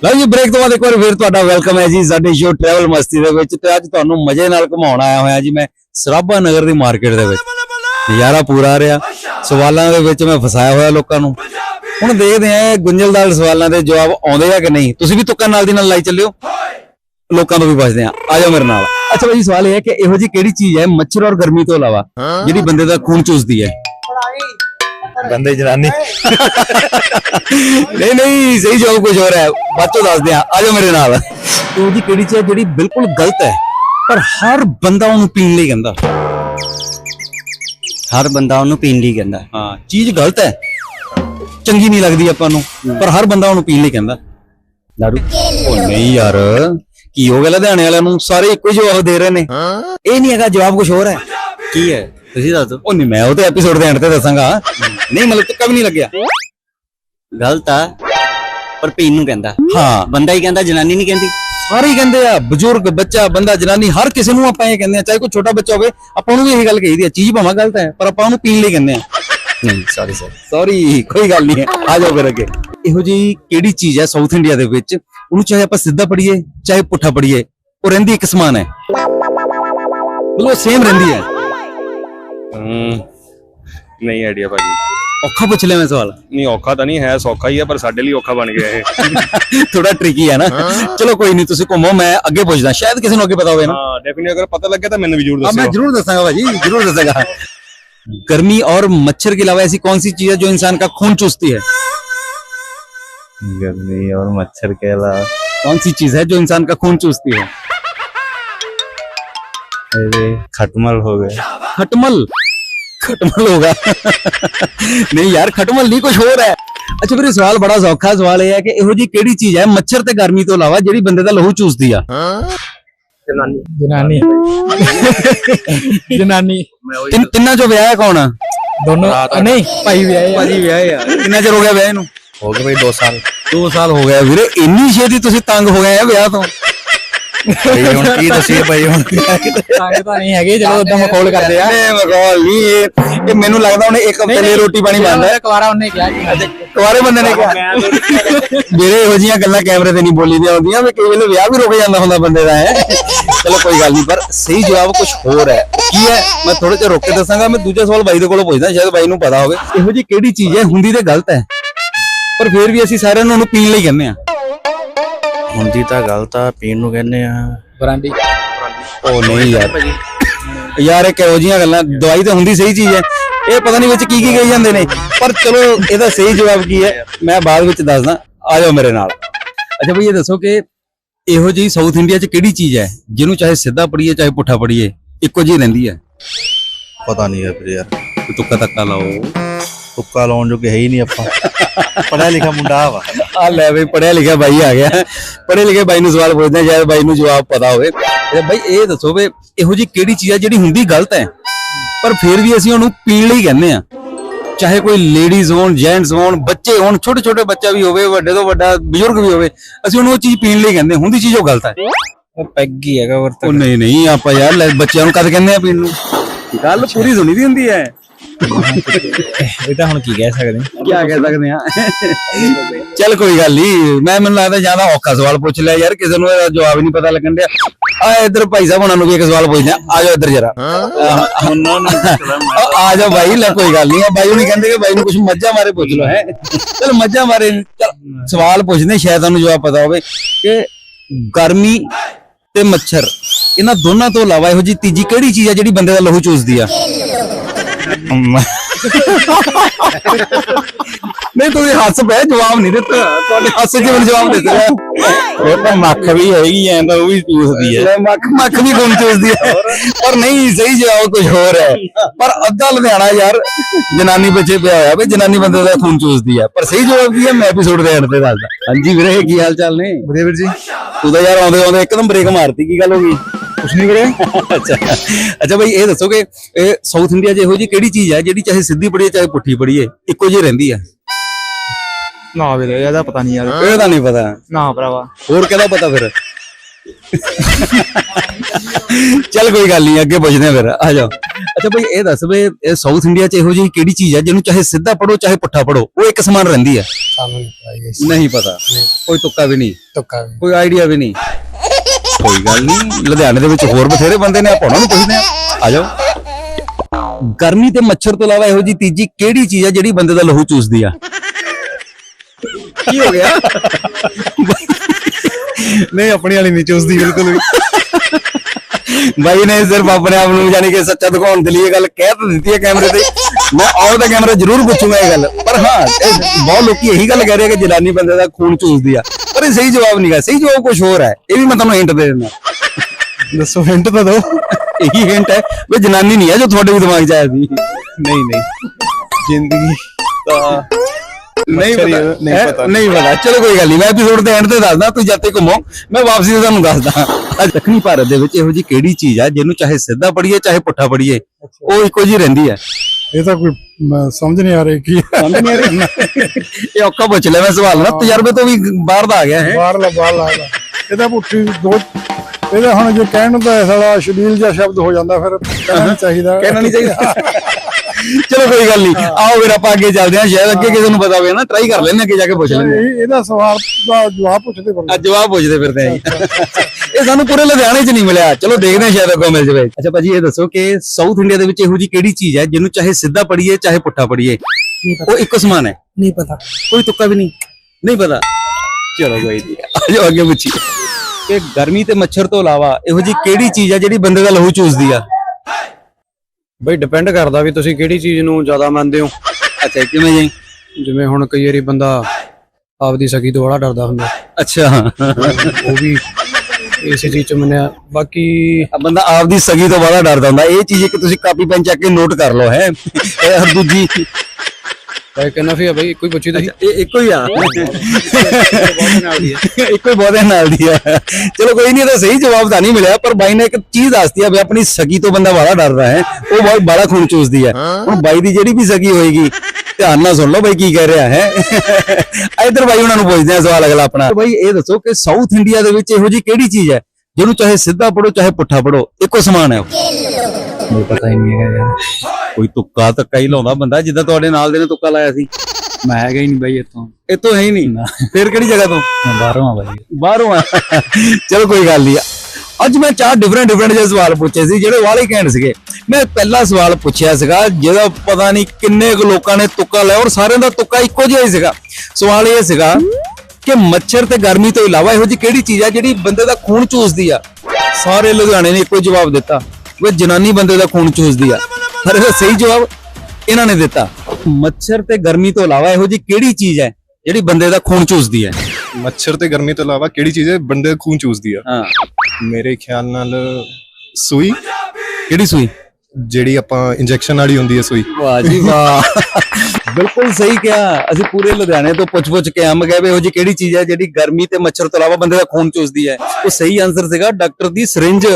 ਲਓ ਜੀ ਬ੍ਰੇਕ ਤੋਂ ਬਾਅਦ ਇੱਕ ਵਾਰ ਫਿਰ ਤੁਹਾਡਾ ਵੈਲਕਮ ਹੈ ਜੀ ਸਾਡੇ ਸ਼ੋ ਟਰੈਵਲ ਮਸਤੀ ਦੇ ਵਿੱਚ ਤੇ ਅੱਜ ਤੁਹਾਨੂੰ ਮਜ਼ੇ ਨਾਲ ਘੁਮਾਉਣ ਆਇਆ ਹੋਇਆ ਜੀ ਮੈਂ ਸਰਾਭਾ ਨਗਰ ਦੀ ਮਾਰਕੀਟ ਦੇ ਵਿੱਚ। ਨਜ਼ਾਰਾ ਪੂਰਾ ਰਿਹਾ। ਸਵਾਲਾਂ ਦੇ ਵਿੱਚ ਮੈਂ ਫਸਾਇਆ ਹੋਇਆ ਲੋਕਾਂ ਨੂੰ। ਹੁਣ ਦੇਖਦੇ ਆਂ ਗੁੰਝਲਦਾਰ ਸਵਾਲਾਂ ਦੇ ਜਵਾਬ ਆਉਂਦੇ ਆ ਕਿ ਨਹੀਂ। ਤੁਸੀਂ ਵੀ ਤੁੱਕਾ ਨਾਲ ਦੀ ਨਾਲ ਲਾਈ ਚੱਲਿਓ। ਲੋਕਾਂ ਤੋਂ ਵੀ ਪੁੱਛਦੇ ਆ ਆ ਜਾਓ ਮੇਰੇ ਨਾਲ। ਅੱਛਾ ਭਾਈ ਸਵਾਲ ਇਹ ਹੈ ਕਿ ਇਹੋ ਜੀ ਕਿਹੜੀ ਚੀਜ਼ ਹੈ ਮੱਛਰ ਔਰ ਗਰਮੀ ਤੋਂ ਇਲਾਵਾ ਜਿਹੜੀ ਬੰਦੇ ਦਾ ਖੂਨ ਚੂਸਦੀ ਹੈ? ਬੰਦੇ ਜਨਾਨੀ। ਨਹੀਂ ਨਹੀਂ ਸਹੀ ਜਵਾਬ ਕੁਝ ਹੋਰ ਹੈ ਬਾਅਦ ਚੋਂ ਦੱਸਦੇ ਆ ਆ ਜਾਓ ਮੇਰੇ ਨਾਲ। ਇਹੋ ਜੀ ਕਿਹੜੀ ਚੀਜ਼ ਜਿਹੜੀ ਬਿਲਕੁਲ ਗਲਤ ਹੈ ਪਰ ਹਰ ਬੰਦਾ ਉਹਨੂੰ ਪੀਣ ਲਈ ਕਹਿੰਦਾ। ਹਰ ਬੰਦਾ ਉਹਨੂੰ ਪੀਣ ਲਈ ਕਹਿੰਦਾ। ਹਾਂ ਚੀਜ਼ ਗਲਤ ਹੈ। ਚੰਗੀ ਨਹੀਂ ਲੱਗਦੀ ਆਪਾਂ ਨੂੰ ਪਰ ਹਰ ਬੰਦਾ ਉਹਨੂੰ ਪੀਣ ਲਈ ਕਹਿੰਦਾ। ਦਾਰੂ ਉਹ ਨਹੀਂ ਯਾਰ ਕੀ ਹੋ ਗਿਆ ਲੁਧਿਆਣੇ ਵਾਲਿਆਂ ਨੂੰ? ਸਾਰੇ ਇੱਕੋ ਜਵਾਬ ਦੇ ਰਹੇ ਨੇ। ਇਹ ਨਹੀਂ ਹੈਗਾ ਜਵਾਬ ਕੁਝ ਹੋਰ ਹੈ। ਕੀ ਹੈ? ਤੁਸੀਂ ਦੱਸ ਉਹ ਨਹੀਂ ਮੈਂ ਉਹ ਤੇ ਐਪੀਸੋਡ ਦੇ ਐਂਡ ਤੇ ਦੱਸਾਂਗਾ। ਨਹੀਂ ਮਤਲਬ ਤੁੱਕਾ ਵੀ ਨਹੀਂ ਲੱਗਿਆ। ਗਲਤ ਆ ਪਰ ਪੀਣ ਨੂੰ ਕਹਿੰਦਾ। ਹਾਂ। ਬੰਦਾ ਹੀ ਕਹਿੰਦਾ ਜਨਾਨੀ ਨਹੀਂ ਕਹਿੰਦੀ। ਸਾਰੇ ਹੀ ਕਹਿੰਦੇ ਆ ਬਜ਼ੁਰਗ ਬੱਚਾ ਬੰਦਾ ਜਨਾਨੀ ਹਰ ਕਿਸੇ ਨੂੰ ਆਪਾਂ ਇਹ ਕਹਿੰਦੇ ਆ ਚਾਹੇ ਕੋਈ ਛੋਟਾ ਬੱਚਾ ਹੋਵੇ ਆਪਾਂ ਉਹਨੂੰ ਵੀ ਇਹੀ ਗੱਲ ਕਹੀਦੀ ਆ ਚੀਜ਼ ਭਾਵੇਂ ਗਲਤ ਹੈ ਪਰ ਆਪਾਂ ਉਹਨੂੰ ਪੀਣ ਲਈ ਕਹਿੰਦੇ ਆ। ਨਹੀਂ ਸੌਰੀ ਸਰ ਸੌਰੀ ਕੋਈ ਗੱਲ ਨਹੀਂ ਹੈ ਆ ਜਾਓ ਫਿਰ ਅੱਗੇ। ਇਹੋ ਜੀ ਕਿਹੜੀ ਚੀਜ਼ ਹੈ ਸਾਊਥ ਇੰਡੀਆ ਦੇ ਵਿੱਚ ਉਹਨੂੰ ਚਾਹੇ ਆਪਾਂ ਸਿੱਧਾ ਪੜੀਏ ਚਾਹੇ ਪੁੱਠਾ ਪੜੀਏ ਉਹ ਰਹਿੰਦੀ ਇੱਕ ਸਮਾਨ ਹੈ। ਮਤਲਬ ਸੇਮ ਰਹਿੰਦੀ ਹੈ। ਨਹੀਂ ਆਈਡੀਆ ਭਾਜੀ। ਔਖਾ ਪੁੱਛ ਲਿਆ ਮੈਂ ਸਵਾਲ ਨਹੀਂ ਔਖਾ ਤਾਂ ਨਹੀਂ ਹੈ ਸੌਖਾ ਹੀ ਹੈ ਪਰ ਸਾਡੇ ਲਈ ਔਖਾ ਬਣ ਗਿਆ ਇਹ ਥੋੜਾ ਟ੍ਰਿਕੀ ਹੈ ਨਾ ਚਲੋ ਕੋਈ ਨਹੀਂ ਤੁਸੀਂ ਘੁੰਮੋ ਮੈਂ ਅੱਗੇ ਪੁੱਛਦਾ ਸ਼ਾਇਦ ਕਿਸੇ ਨੂੰ ਅੱਗੇ ਪਤਾ ਹੋਵੇ ਨਾ ਹਾਂ ਡੈਫੀਨਿਟ ਅਗਰ ਪਤਾ ਲੱਗਿਆ ਤਾਂ ਮੈਨੂੰ ਵੀ ਜ਼ਰੂਰ अब मैं ਦੱਸਿਓ जरूर दसाऊंगा भाजी जरूर दसाऊंगा गर्मी और मच्छर के अलावा ऐसी कौन सी चीज है जो इंसान का खून चूसती है गर्मी और मच्छर के अलावा कौन सी चीज है जो इंसान का खून चूसती है अरे खटमल हो गए खटमल खटमल होगा नहीं यार खटमल नहीं कुछ ਹੋਰ ਹੈ ਅੱਛਾ ਫਿਰ ਇਹ ਸਵਾਲ ਬੜਾ ਸੌਖਾ ਸਵਾਲ ਇਹ ਹੈ ਕਿ ਇਹੋ ਜੀ ਕਿਹੜੀ ਚੀਜ਼ ਹੈ ਮੱਛਰ ਤੇ ਗਰਮੀ ਤੋਂ ਇਲਾਵਾ ਜਿਹੜੀ ਬੰਦੇ ਦਾ ਲਹੂ ਚੂਸਦੀ ਆ ਜਨਾਨੀ ਜਨਾਨੀ ਤਿੰਨ ਤਿੰਨਾਂ ਚੋਂ ਵਿਆਹ ਹੈ ਕੌਣ ਆ ਦੋਨੋਂ ਨਹੀਂ ਭਾਈ ਵੀ ਆਏ ਭਾਜੀ ਵਿਆਹ ਆ ਕਿੰਨਾ ਚਿਰ ਹੋ ਗਿਆ ਵਿਆਹ ਨੂੰ हो गए भाई दो साल 2 ਸਾਲ ਹੋ ਗਏ ਵੀਰੇ ਇੰਨੀ ਛੇਤੀ ਤੁਸੀਂ ਤੰਗ ਹੋ ਗਏ ਆ ਵਿਆਹ ਤੋਂ ਬਈ ਹੁਣ ਕੀ ਦੱਸੀਏ ਬਈ ਹੁਣ ਤੰਗ ਤਾਂ ਨਹੀਂ ਹੈਗੇ ਜਦੋਂ ਉਦਾਂ ਮਖੌਲ ਕਰਦੇ ਆ। ਨਹੀਂ ਮਖੌਲ ਨਹੀਂ ਇਹ ਇਹ ਮੈਨੂੰ ਲੱਗਦਾ ਉਹਨੇ ਇੱਕ ਹਫ਼ਤੇ ਲਈ ਰੋਟੀ ਪਾਣੀ ਬੰਦ ਹੈ ਕੁਵਾਰਾ ਉਹਨੇ ਕਿਹਾ ਕੁਵਾਰੇ ਬੰਦੇ ਨੇ ਕਿਹਾ। ਜਿਹੜੇ ਇਹੋ ਜੀਆਂ ਗੱਲਾਂ ਕੈਮਰੇ ਤੇ ਨਹੀਂ ਬੋਲੀ ਦੀਆਂ ਹੁੰਦੀਆਂ ਵੀ ਕਈ ਵਿਆਹ ਵੀ ਰੁਕ ਜਾਂਦਾ ਹੁੰਦਾ ਬੰਦੇ ਦਾ ਹੈ। ਚਲੋ ਕੋਈ ਗੱਲ ਨਹੀਂ ਪਰ ਸਹੀ ਜਵਾਬ ਕੁਝ ਹੋਰ ਹੈ। ਕੀ ਹੈ? ਮੈਂ ਥੋੜੇ ਜਿਹਾ ਰੁਕ ਕੇ ਦੱਸਾਂਗਾ ਮੈਂ ਦੂਜਾ ਸਵਾਲ ਬਾਈ ਦੇ ਕੋਲੋਂ ਪੁੱਛਦਾ ਸ਼ਾਇਦ ਬਾਈ ਨੂੰ ਪਤਾ ਹੋਵੇ। ਇਹੋ ਜੀ ਕਿਹੜੀ ਚੀਜ਼ ਹੈ? ਹੁੰਦੀ ਤੇ ਗਲਤ ਹੈ। ਪਰ ਫੇਰ ਵੀ ਅਸੀਂ ਸਾਰਿਆਂ ਨੂੰ ਉਹਨੂੰ ਪੀਣ ਲਈ ਕਹਿੰਦੇ ਆ ਹੁੰਦੀ ਤਾਂ ਗਲਤ ਆ ਪੀਣ ਨੂੰ ਕਹਿੰਦੇ ਆ। ਬਰਾਂਡੀ। ਉਹ ਨਹੀਂ ਯਾਰ। ਯਾਰ ਇਹ ਕਿਹੋ ਜੀਆਂ ਗੱਲਾਂ ਦਵਾਈ ਤਾਂ ਹੁੰਦੀ ਸਹੀ ਚੀਜ਼ ਹੈ। ਇਹ ਪਤਾ ਨਹੀਂ ਵਿੱਚ ਕੀ ਕੀ ਕਹੀ ਜਾਂਦੇ ਨੇ। ਪਰ ਚਲੋ ਇਹਦਾ ਸਹੀ ਜਵਾਬ ਕੀ ਹੈ? ਮੈਂ ਬਾਅਦ ਵਿੱਚ ਦੱਸਦਾ। ਆ ਜਾਓ ਮੇਰੇ ਨਾਲ। ਅੱਛਾ ਭਈ ਇਹ ਦੱਸੋ ਕਿ ਇਹੋ ਜਿਹੀ ਸਾਊਥ ਇੰਡੀਆ 'ਚ ਕਿਹੜੀ ਚੀਜ਼ ਹੈ ਜਿਹਨੂੰ ਚਾਹੇ ਸਿੱਧਾ ਪੜੀਏ ਚਾਹੇ ਪੁੱਠਾ ਪੜੀਏ ਇੱਕੋ ਜਿਹੀ ਰਹਿੰਦੀ ਹੈ? ਪਤਾ ਨਹੀਂ ਯਾਰ ਵੀਰੇ ਯਾਰ। ਤੁੱਕਾ ਤੱਕਾ ਲਾਓ। ਤੁੱਕਾ ਲਾਉਣ ਜੋਗੇ ਹੈ ਹੀ ਨਹੀਂ ਆਪਾਂ। ਪੜਿਆ ਲਿਖਿਆ ਮੁੰਡਾ ਵਾ। ਆ ਲੈ ਬਈ ਪੜਿਆ ਲਿਖਿਆ ਬਾਈ ਆ ਗਿਆ। ਪੜ੍ਹੇ ਲਿਖੇ ਬਾਈ ਨੂੰ ਸਵਾਲ ਪੁੱਛਦੇ ਆ ਸ਼ਾਇਦ ਬਾਈ ਨੂੰ ਜਵਾਬ ਪਤਾ ਹੋਵੇ। ਤੇ ਬਾਈ ਇਹ ਦੱਸੋ ਵੀ ਇਹੋ ਜੀ ਕਿਹੜੀ ਚੀਜ਼ ਹੈ ਜਿਹੜੀ ਹੁੰਦੀ ਗਲਤ ਹੈ? ਪਰ ਫਿਰ ਵੀ ਅਸੀਂ ਉਹਨੂੰ ਪੀਣ ਲਈ ਕਹਿੰਦੇ ਆ ਚਾਹੇ ਕੋਈ ਲੇਡੀਜ਼ ਹੋਣ ਜੈਂਟਸ ਹੋਣ ਬੱਚੇ ਹੋਣ ਛੋਟੇ ਛੋਟੇ ਬੱਚਾ ਵੀ ਹੋਵੇ ਵੱਡੇ ਤੋਂ ਵੱਡਾ ਬਜ਼ੁਰਗ ਵੀ ਹੋਵੇ ਅਸੀਂ ਉਹਨੂੰ ਉਹ ਚੀਜ਼ ਪੀਣ ਲਈ ਕਹਿੰਦੇ। ਹੁੰਦੀ ਚੀਜ਼ ਉਹ ਗਲਤ ਹੈ। ਉਹ ਪੈਗ ਹੀ ਹੈਗਾ ਹੋਰ ਉਹ ਨਹੀਂ ਨਹੀਂ ਆਪਾਂ ਯਾਰ ਲੈ ਬੱਚਿਆਂ ਨੂੰ ਕਦ ਕਹਿੰਦੇ ਆ ਪੀਣ ਨੂੰ? ਗੱਲ ਪੂਰੀ ਸੁਣੀ ਦੀ ਹੁੰਦੀ ਹੈ। ਇਹ ਤਾਂ ਹੁਣ ਕੀ ਕਹਿ ਸਕਦੇ ਕੀ ਕਹਿ ਸਕਦੇ ਆ ਚੱਲ ਕੋਈ ਗੱਲ ਨਹੀਂ ਮੈਂ ਮੈਨੂੰ ਲੱਗਦਾ ਜ਼ਿਆਦਾ ਔਖਾ ਸਵਾਲ ਪੁੱਛ ਲਿਆ ਯਾਰ ਕਿਸੇ ਨੂੰ ਇਹਦਾ ਜਵਾਬ ਹੀ ਨਹੀਂ ਪਤਾ ਲੱਗਣ ਡਿਆ। ਆ ਇੱਧਰ ਭਾਈ ਸਾਹਿਬ ਉਹਨਾਂ ਨੂੰ ਵੀ ਇੱਕ ਸਵਾਲ ਪੁੱਛਦੇ ਆ ਆ ਜਾਓ ਇੱਧਰ ਜਰਾ। ਉਹਨਾਂ ਨੂੰ ਆ ਜਾਓ ਭਾਈ ਲੈ ਕੋਈ ਗੱਲ ਨਹੀਂ ਬਾਈ ਨਹੀਂ ਕਹਿੰਦੇ ਕਿ ਬਾਈ ਨੂੰ ਕੁਝ ਮੱਝਾਂ ਮਾਰੇ ਪੁੱਛ ਲਓ ਹੈ। ਚਲ ਮੱਝਾਂ ਮਾਰੇ ਚੱਲ ਸਵਾਲ ਪੁੱਛਦੇ ਸ਼ਾਇਦ ਤੁਹਾਨੂੰ ਜਵਾਬ ਪਤਾ ਹੋਵੇ ਕਿ ਗਰਮੀ ਤੇ ਮੱਛਰ ਇਹਨਾਂ ਦੋਨਾਂ ਤੋਂ ਇਲਾਵਾ ਇਹੋ ਜੀ ਤੀਜੀ ਕਿਹੜੀ ਚੀਜ਼ ਆ ਜਿਹੜੀ ਬੰਦੇ ਦਾ ਲਹੂ ਚੂਸਦੀ ਆ? ਨਹੀਂ ਤੁਸੀਂ ਹੱਸ ਪਏ ਜਵਾਬ ਨਹੀਂ ਦਿੱਤਾ। ਤੁਹਾਡੇ ਹੱਸ ਕੇ ਮੈਨੂੰ ਜਵਾਬ ਦਿੱਤਾ। ਉਹ ਤਾਂ ਮੱਖ ਵੀ ਹੈਗੀ ਐ ਤਾਂ ਉਹ ਵੀ ਚੂਸਦੀ ਐ। ਮੱਖ ਮੱਖ ਵੀ ਗੁੰਮ ਚੂਸਦੀ ਹੈ ਪਰ ਨਹੀਂ ਸਹੀ ਜਵਾਬ ਕੁਝ ਹੋਰ ਹੈ ਪਰ ਅੱਧਾ ਲੁਧਿਆਣਾ ਯਾਰ ਜਨਾਨੀ ਪਿੱਛੇ ਪਿਆ ਹੋਇਆ ਵੀ ਜਨਾਨੀ ਬੰਦੇ ਦਾ ਖੂਨ ਚੂਸਦੀ ਹੈ ਪਰ ਸਹੀ ਜਵਾਬ ਕੀ ਹੈ ਮੈਂ ਐਪੀਸੋਡ ਦੇ ਐਂਡ ਤੇ ਦੱਸਦਾ। ਹਾਂਜੀ ਵੀਰੇ ਕੀ ਹਾਲ ਚਾਲ ਨੇ? ਵੀਰ ਜੀ। ਤੂੰ ਤਾਂ ਯਾਰ ਆਉਂਦੇ ਆਉਂਦੇ ਇੱਕਦਮ ਬ੍ਰੇਕ ਮਾਰਤੀ ਕੀ ਗੱਲ ਹੋ ਗਈ? ਕੁਛ ਨਹੀਂ ਵੀਰੇ ਅੱਛਾ। ਅੱਛਾ ਭਾਈ ਇਹ ਦੱਸੋ ਕਿ ਇਹ ਸਾਊਥ ਇੰਡੀਆ 'ਚ ਇਹੋ ਜੀ ਕਿਹੜੀ ਚੀਜ਼ ਹੈ ਜਿਹੜੀ ਚਾਹੇ ਸਿੱਧੀ ਪੜੀਏ ਚਾਹੇ ਪੁੱਠੀ ਪੜੀਏ ਇੱਕੋ ਜਿਹੀ ਰਹਿੰਦੀ ਹੈ ਨਾ ਵੀਰੇ ਇਹਦਾ ਪਤਾ ਨਹੀਂ ਯਾਰ। ਇਹ ਤਾਂ ਨਹੀਂ ਪਤਾ। ਨਾ ਭਰਾਵਾ। ਹੋਰ ਕਿਹਦਾ ਪਤਾ ਫਿਰ? ਚੱਲ ਕੋਈ ਗੱਲ ਨਹੀਂ ਅੱਗੇ ਪੁੱਛਦੇ ਆ ਫਿਰ ਆ ਜਾਓ। ਅੱਛਾ ਭਾਈ ਇਹ ਦੱਸ ਵੀ ਇਹ ਸਾਊਥ ਇੰਡੀਆ 'ਚ ਇਹੋ ਜਿਹੀ ਕਿਹੜੀ ਚੀਜ਼ ਹੈ ਜਿਹਨੂੰ ਚਾਹੇ ਸਿੱਧਾ ਪੜੋ ਚਾਹੇ ਪੁੱਠਾ ਪੜੋ ਉਹ ਇੱਕ ਸਮਾਨ ਰਹਿੰਦੀ ਹੈ ਸਾਨੂੰ ਨਹੀਂ ਪਤਾ ਕੋਈ ਤੁੱਕਾ ਵੀ ਨਹੀਂ। ਤੁੱਕਾ ਕੋਈ ਆਈਡੀਆ ਵੀ ਨਹੀਂ। ਕੋਈ ਗੱਲ ਨਹੀਂ, ਲੁਧਿਆਣੇ ਦੇ ਵਿੱਚ ਹੋਰ ਬਥੇਰੇ ਬੰਦੇ ਨੇ, ਆਪਾਂ ਉਹਨਾਂ ਨੂੰ ਪੁੱਛਦੇ ਆ ਆ ਜਾਓ। ਗਰਮੀ ਤੇ ਮੱਛਰ ਤੋਂ ਇਲਾਵਾ ਇਹੋ ਜੀ ਤੀਜੀ ਕਿਹੜੀ ਚੀਜ਼ ਹੈ ਜਿਹੜੀ ਬੰਦੇ ਦਾ ਲਹੂ ਚੂਸਦੀ ਆ? ਕੀ ਹੋ ਗਿਆ? ਨਹੀਂ, ਆਪਣੀ ਵਾਲੀ ਨਹੀਂ ਚੂਸਦੀ, ਬਿਲਕੁਲ ਵੀ। ਬਾਈ ਨੇ ਸਿਰਫ ਆਪਣੇ ਆਪ ਨੂੰ ਯਾਨੀ ਕਿ ਸੱਚਾ ਦਿਖਾਉਣ ਦੇ ਲਈ ਇਹ ਗੱਲ ਕਹਿ ਤਾਂ ਦਿੱਤੀ ਹੈ ਕੈਮਰੇ ਤੇ। ਮੈਂ ਆਉ ਤਾਂ ਕੈਮਰਾ ਜ਼ਰੂਰ ਪੁੱਛੂਗਾ ਇਹ ਗੱਲ। ਪਰ ਹਾਂ ਬਹੁਤ ਲੋਕੀ ਇਹੀ ਗੱਲ ਕਹਿ ਰਹੇ ਆ ਕਿ ਜਨਾਨੀ ਬੰਦੇ ਦਾ ਖੂਨ ਚੂਸਦੀ ਆ। ਪਰ ਇਹ ਸਹੀ ਜਵਾਬ ਨਹੀਂਗਾ ਸਹੀ ਜਵਾਬ ਕੁਝ ਹੋਰ ਹੈ। ਇਹ ਵੀ ਮੈਂ ਤੁਹਾਨੂੰ ਹਿੰਟ ਦੇ ਦਿੰਦਾ। ਦੱਸੋ ਹਿੰਟ ਤਾਂ ਦਿਓ। ਇਹੀ ਹਿੰਟ ਹੈ ਵੀ ਜਨਾਨੀ ਨਹੀਂ ਹੈ ਜੋ ਤੁਹਾਡੇ ਵੀ ਦਿਮਾਗ 'ਚ ਆਇਆ ਸੀ। ਨਹੀਂ ਨਹੀਂ। ਜ਼ਿੰਦਗੀ ਤਾਂ ਨਹੀਂ ਪਤਾ। ਨਹੀਂ? ਪਤਾ। ਨਹੀਂ ਪਤਾ। ਚਲੋ ਕੋਈ ਗੱਲ ਨਹੀਂ ਮੈਂ ਐਪੀਸੋਡ ਦੇ ਐਂਡ ਤੇ ਦੱਸਦਾ ਤੂੰ ਜਦ ਤੱਕ ਘੁੰਮੋ। ਮੈਂ ਵਾਪਸੀ ਤੇ ਤੁਹਾਨੂੰ ਦੱਸਦਾ। ਅੱਜ ਦੱਖਣੀ ਭਾਰਤ ਦੇ ਵਿੱਚ ਇਹੋ ਜੀ ਕਿਹੜੀ ਚੀਜ਼ ਆ ਜਿਹਨੂੰ ਚਾਹੇ ਸਿੱਧਾ ਪੜੀਏ ਚਾਹੇ ਪੁੱਠਾ ਪੜੀਏ ਉਹ ਇੱਕੋ ਜੀ ਰਹਿੰਦੀ ਹੈ। ਇਹ ਤਾਂ ਕੋਈ ਸਮਝ ਨਹੀਂ ਆ ਰਹੀ ਕੀ। ਸਮਝ ਨਹੀਂ ਆ ਰਹੀ। ਇਹ ਔਖਾ ਪੁੱਛ ਲਿਆ ਮੈਂ ਸਵਾਲ ਨਾ ਤਜਰਬੇ ਤੋਂ ਵੀ ਬਾਹਰ ਦਾ ਆ ਗਿਆ ਹੈ ਬਾਹਰਲਾ ਬਾਹਰਲਾ ਇਹਦਾ ਇਹਦਾ ਪੁੱਠੀ ਦੋ ਇਹਦਾ ਹੁਣ ਜੇ ਕਹਿਣ ਨੂੰ ਤਾਂ ਇਹ ਸਾਲਾ ਸ਼ਬੀਲ ਜਿਹਾ ਸ਼ਬਦ ਹੋ ਜਾਂਦਾ ਫਿਰ ਕਹਿਣਾ ਨਹੀਂ ਚਾਹੀਦਾ। ਕਹਿਣਾ ਨਹੀਂ ਚਾਹੀਦਾ। ਚਲੋ ਕੋਈ ਗੱਲ ਨਹੀਂ ਆਓ ਫਿਰ ਆਪਾਂ ਅੱਗੇ ਚੱਲਦੇ ਹਾਂ। ਸ਼ਾਇਦ ਅੱਗੇ ਕਿਸੇ ਨੂੰ ਪਤਾ ਹੋਵੇ ਨਾ ਟਰਾਈ ਕਰ ਲੈਂਦੇ ਅੱਗੇ ਜਾ ਕੇ ਪੁੱਛ ਲੈਂਦੇ ਹਾਂ। ਇਹਦਾ ਸਵਾਲ ਦਾ ਜਵਾਬ ਪੁੱਛਦੇ ਬੰਦੇ। ਅੱਜ ਜਵਾਬ ਪੁੱਛਦੇ ਫਿਰਦੇ ਆਂ ਜੀ। ਇਹ ਸਾਨੂੰ ਪੂਰੇ ਲੁਧਿਆਣੇ 'ਚ ਨਹੀਂ ਮਿਲਿਆ। ਚਲੋ ਦੇਖਦੇ ਹਾਂ ਸ਼ਾਇਦ ਅੱਗੋਂ ਮਿਲ ਜਾਵੇ। ਅੱਛਾ ਭਾਜੀ ਇਹ ਦੱਸੋ ਕਿ ਸਾਊਥ ਇੰਡੀਆ ਦੇ ਵਿੱਚ ਇਹੋ ਜੀ ਕਿਹੜੀ ਚੀਜ਼ ਹੈ ਜਿਹਨੂੰ ਚਾਹੇ ਸਿੱਧਾ ਪੜੀਏ ਚਾਹੇ ਪੁੱਠਾ ਪੜੀਏ ਉਹ ਇੱਕੋ ਸਮਾਨ ਹੈ। ਨਹੀਂ ਪਤਾ। ਕੋਈ ਤੁੱਕਾ ਵੀ ਨਹੀਂ। ਨਹੀਂ ਪਤਾ। ਚਲੋ ਕੋਈ ਨਹੀਂ ਆ ਜਾਓ ਅੱਗੇ ਪੁੱਛੀ ਕਿ ਗਰਮੀ ਤੇ ਮੱਛਰ ਤੋਂ ਇਲਾਵਾ ਇਹੋ ਜੀ ਕਿਹੜੀ ਚੀਜ਼ ਹੈ ਜਿਹੜੀ ਬੰਦੇ ਦਾ ਲਹੂ ਚੂਸਦੀ ਆ? ਬਈ ਡਿਪੈਂਡ ਕਰਦਾ ਵੀ ਤੁਸੀਂ ਕਿਹੜੀ ਚੀਜ਼ ਨੂੰ ਜ਼ਿਆਦਾ ਮੰਨਦੇ ਹੋ। ਅੱਛਾ ਕਿਵੇਂ ਜੀ? ਜਿਵੇਂ ਹੁਣ ਕਈ ਵਾਰੀ ਬੰਦਾ ਆਪਦੀ ਸਗੀ ਤੋਂ ਬੜਾ ਡਰਦਾ ਹੁੰਦਾ। ਅੱਛਾ। ਉਹ ਵੀ ਇਸੇ ਚੀਜ਼ ਚ ਮੰਨਿਆ। ਬਾਕੀ ਆ ਬੰਦਾ ਆਪਦੀ ਸਗੀ ਤੋਂ ਬੜਾ ਡਰਦਾ ਹੁੰਦਾ। ਇਹ ਚੀਜ਼ ਇੱਕ ਤੁਸੀਂ ਕਾਪੀ ਪੈਨ ਚੱਕ ਕੇ ਨੋਟ ਕਰ ਲਓ ਹੈ। ਇਹ ਦੂਜੀ ਬਾਈ ਕਹਿੰਦਾ ਫਿਰ ਬਈ ਇੱਕੋ ਹੀ ਪੁੱਛੀ ਤੁਸੀਂ? ਇਹ ਇੱਕੋ ਹੀ ਆ? ਇੱਕੋ ਹੀ ਬਹੁਤੇ ਨਾਲ ਦੀ ਆ। ਚਲੋ ਕੋਈ ਨਹੀਂ ਇਹਦਾ ਸਹੀ ਜਵਾਬ ਤਾਂ ਨਹੀਂ ਮਿਲਿਆ ਪਰ ਬਾਈ ਨੇ ਇੱਕ ਚੀਜ਼ ਦੱਸਤੀ ਆ ਵੀ ਆਪਣੀ ਸਗੀ ਤੋਂ ਬੰਦਾ ਬੜਾ ਡਰਦਾ ਹੈ। ਉਹ ਬਹੁਤ ਬੜਾ ਖੂਨ ਚੂਸਦੀ ਹੈ ਹੁਣ ਬਾਈ ਦੀ ਜਿਹੜੀ ਵੀ ਸਗੀ ਹੋਏਗੀ ਧਿਆਨ ਨਾਲ ਸੁਣ ਲਓ ਬਾਈ ਕੀ ਕਹਿ ਰਿਹਾ ਹੈ। ਇਧਰ ਬਾਈ ਉਹਨਾਂ ਨੂੰ ਪੁੱਛਦੇ ਆ ਸਵਾਲ ਅਗਲਾ ਆਪਣਾ। ਬਾਈ ਇਹ ਦੱਸੋ ਕਿ ਸਾਊਥ ਇੰਡੀਆ ਦੇ ਵਿੱਚ ਇਹੋ ਜੀ ਕਿਹੜੀ ਚੀਜ਼ ਹੈ ਜਿਹਨੂੰ ਚਾਹੇ ਸਿੱਧਾ ਪੜੋ ਚਾਹੇ ਪੁੱਠਾ ਪੜੋ ਇੱਕੋ ਸਮਾਨ ਹੈ ਉਹ? ਮੈਨੂੰ ਪਤਾ ਹੀ ਨਹੀਂ ਹੈਗਾ ਯਾਰ। ਕੋਈ ਤੁੱਕਾ ਤੱਕਾ ਹੀ ਲਾਉਂਦਾ ਬੰਦਾ ਜਿੱਦਾਂ ਤੁਹਾਡੇ ਨਾਲ ਦੇ ਨੇ ਤੁੱਕਾ ਲਾਇਆ ਸੀ। ਮੈਂ ਹੈਗਾ ਹੀ ਨਹੀਂ ਬਾਈ ਇੱਥੋਂ। ਇੱਥੋਂ ਹੈ ਹੀ ਨਹੀਂ? ਫਿਰ ਕਿਹੜੀ ਜਗ੍ਹਾ ਤੋਂ? ਮੈਂ ਬਾਹਰੋਂ ਆ ਬਾਈ। ਬਾਹਰੋਂ ਆ। ਚਲੋ ਕੋਈ ਗੱਲ ਨਹੀਂ। ਅੱਜ ਮੈਂ ਚਾਰ ਡਿਫਰੈਂਟ ਡਿਫਰੈਂਟ ਜਿਹੇ ਸਵਾਲ ਪੁੱਛੇ ਸੀ ਜਿਹੜੇ ਵਾਲੇ ਘੈਂਟ ਸੀਗੇ। ਮੈਂ ਪਹਿਲਾ ਸਵਾਲ ਪੁੱਛਿਆ ਸੀਗਾ ਜਿਹਦਾ ਪਤਾ ਨਹੀਂ ਕਿੰਨੇ ਕੁ ਲੋਕਾਂ ਨੇ ਤੁੱਕਾ ਲਿਆ ਔਰ ਸਾਰਿਆਂ ਦਾ ਤੁੱਕਾ ਇੱਕੋ ਜਿਹਾ ਹੀ ਸੀਗਾ। ਸਵਾਲ ਇਹ ਸੀਗਾ ਕਿ ਮੱਛਰ ਤੇ ਗਰਮੀ ਤੋਂ ਇਲਾਵਾ ਇਹੋ ਜਿਹੀ ਕਿਹੜੀ ਚੀਜ਼ ਆ ਜਿਹੜੀ ਬੰਦੇ ਦਾ ਖੂਨ ਚੂਸਦੀ ਆ? ਸਾਰੇ ਲੁਧਿਆਣੇ ਨੇ ਇੱਕੋ ਜਵਾਬ ਦਿੱਤਾ ਉਹ ਜਨਾਨੀ ਬੰਦੇ ਦਾ ਖੂਨ ਚੂਸਦੀ ਆ। ਪਰ ਇਹਦਾ ਸਹੀ ਜਵਾਬ ਇਹਨਾਂ ਨੇ ਦਿੱਤਾ। ਮੱਛਰ ਤੇ ਗਰਮੀ ਤੋਂ ਇਲਾਵਾ ਇਹੋ ਜਿਹੀ ਕਿਹੜੀ ਚੀਜ਼ ਹੈ ਜਿਹੜੀ ਬੰਦੇ ਦਾ ਖੂਨ ਚੂਸਦੀ ਹੈ? ਮੱਛਰ ਤੇ ਗਰਮੀ ਤੋਂ ਇਲਾਵਾ ਕਿਹੜੀ ਚੀਜ਼ ਹੈ ਬੰਦੇ ਦਾ ਖੂਨ ਚੂਸਦੀ ਆ ਹਾਂ। ਮੇਰੇ ਖਿਆਲ ਨਾਲ ਸੂਈ। ਕਿਹੜੀ ਸੂਈ? ਜਿਹੜੀ ਆਪਾਂ ਇੰਜੈਕਸ਼ਨ ਵਾਲੀ ਹੁੰਦੀ ਹੈ ਸੂਈ। ਵਾਹ ਜੀ ਵਾਹ। ਬਿਲਕੁਲ ਸਹੀ ਕਿਹਾ। ਅਸੀਂ ਪੂਰੇ ਲੁਧਿਆਣੇ ਤੋਂ ਪੁੱਛ-ਪੁੱਛ ਕੇ ਅੰਮ ਗਏ ਵੀ ਇਹੋ ਜਿਹੀ ਕਿਹੜੀ ਚੀਜ਼ ਹੈ ਜਿਹੜੀ ਗਰਮੀ ਤੇ ਮੱਛਰ ਤੋਂ ਇਲਾਵਾ ਬੰਦੇ ਦਾ ਖੂਨ ਚੂਸਦੀ ਹੈ? ਉਹ ਸਹੀ ਆਨਸਰ ਸੀਗਾ ਡਾਕਟਰ ਦੀ ਸਿਰਿੰਜ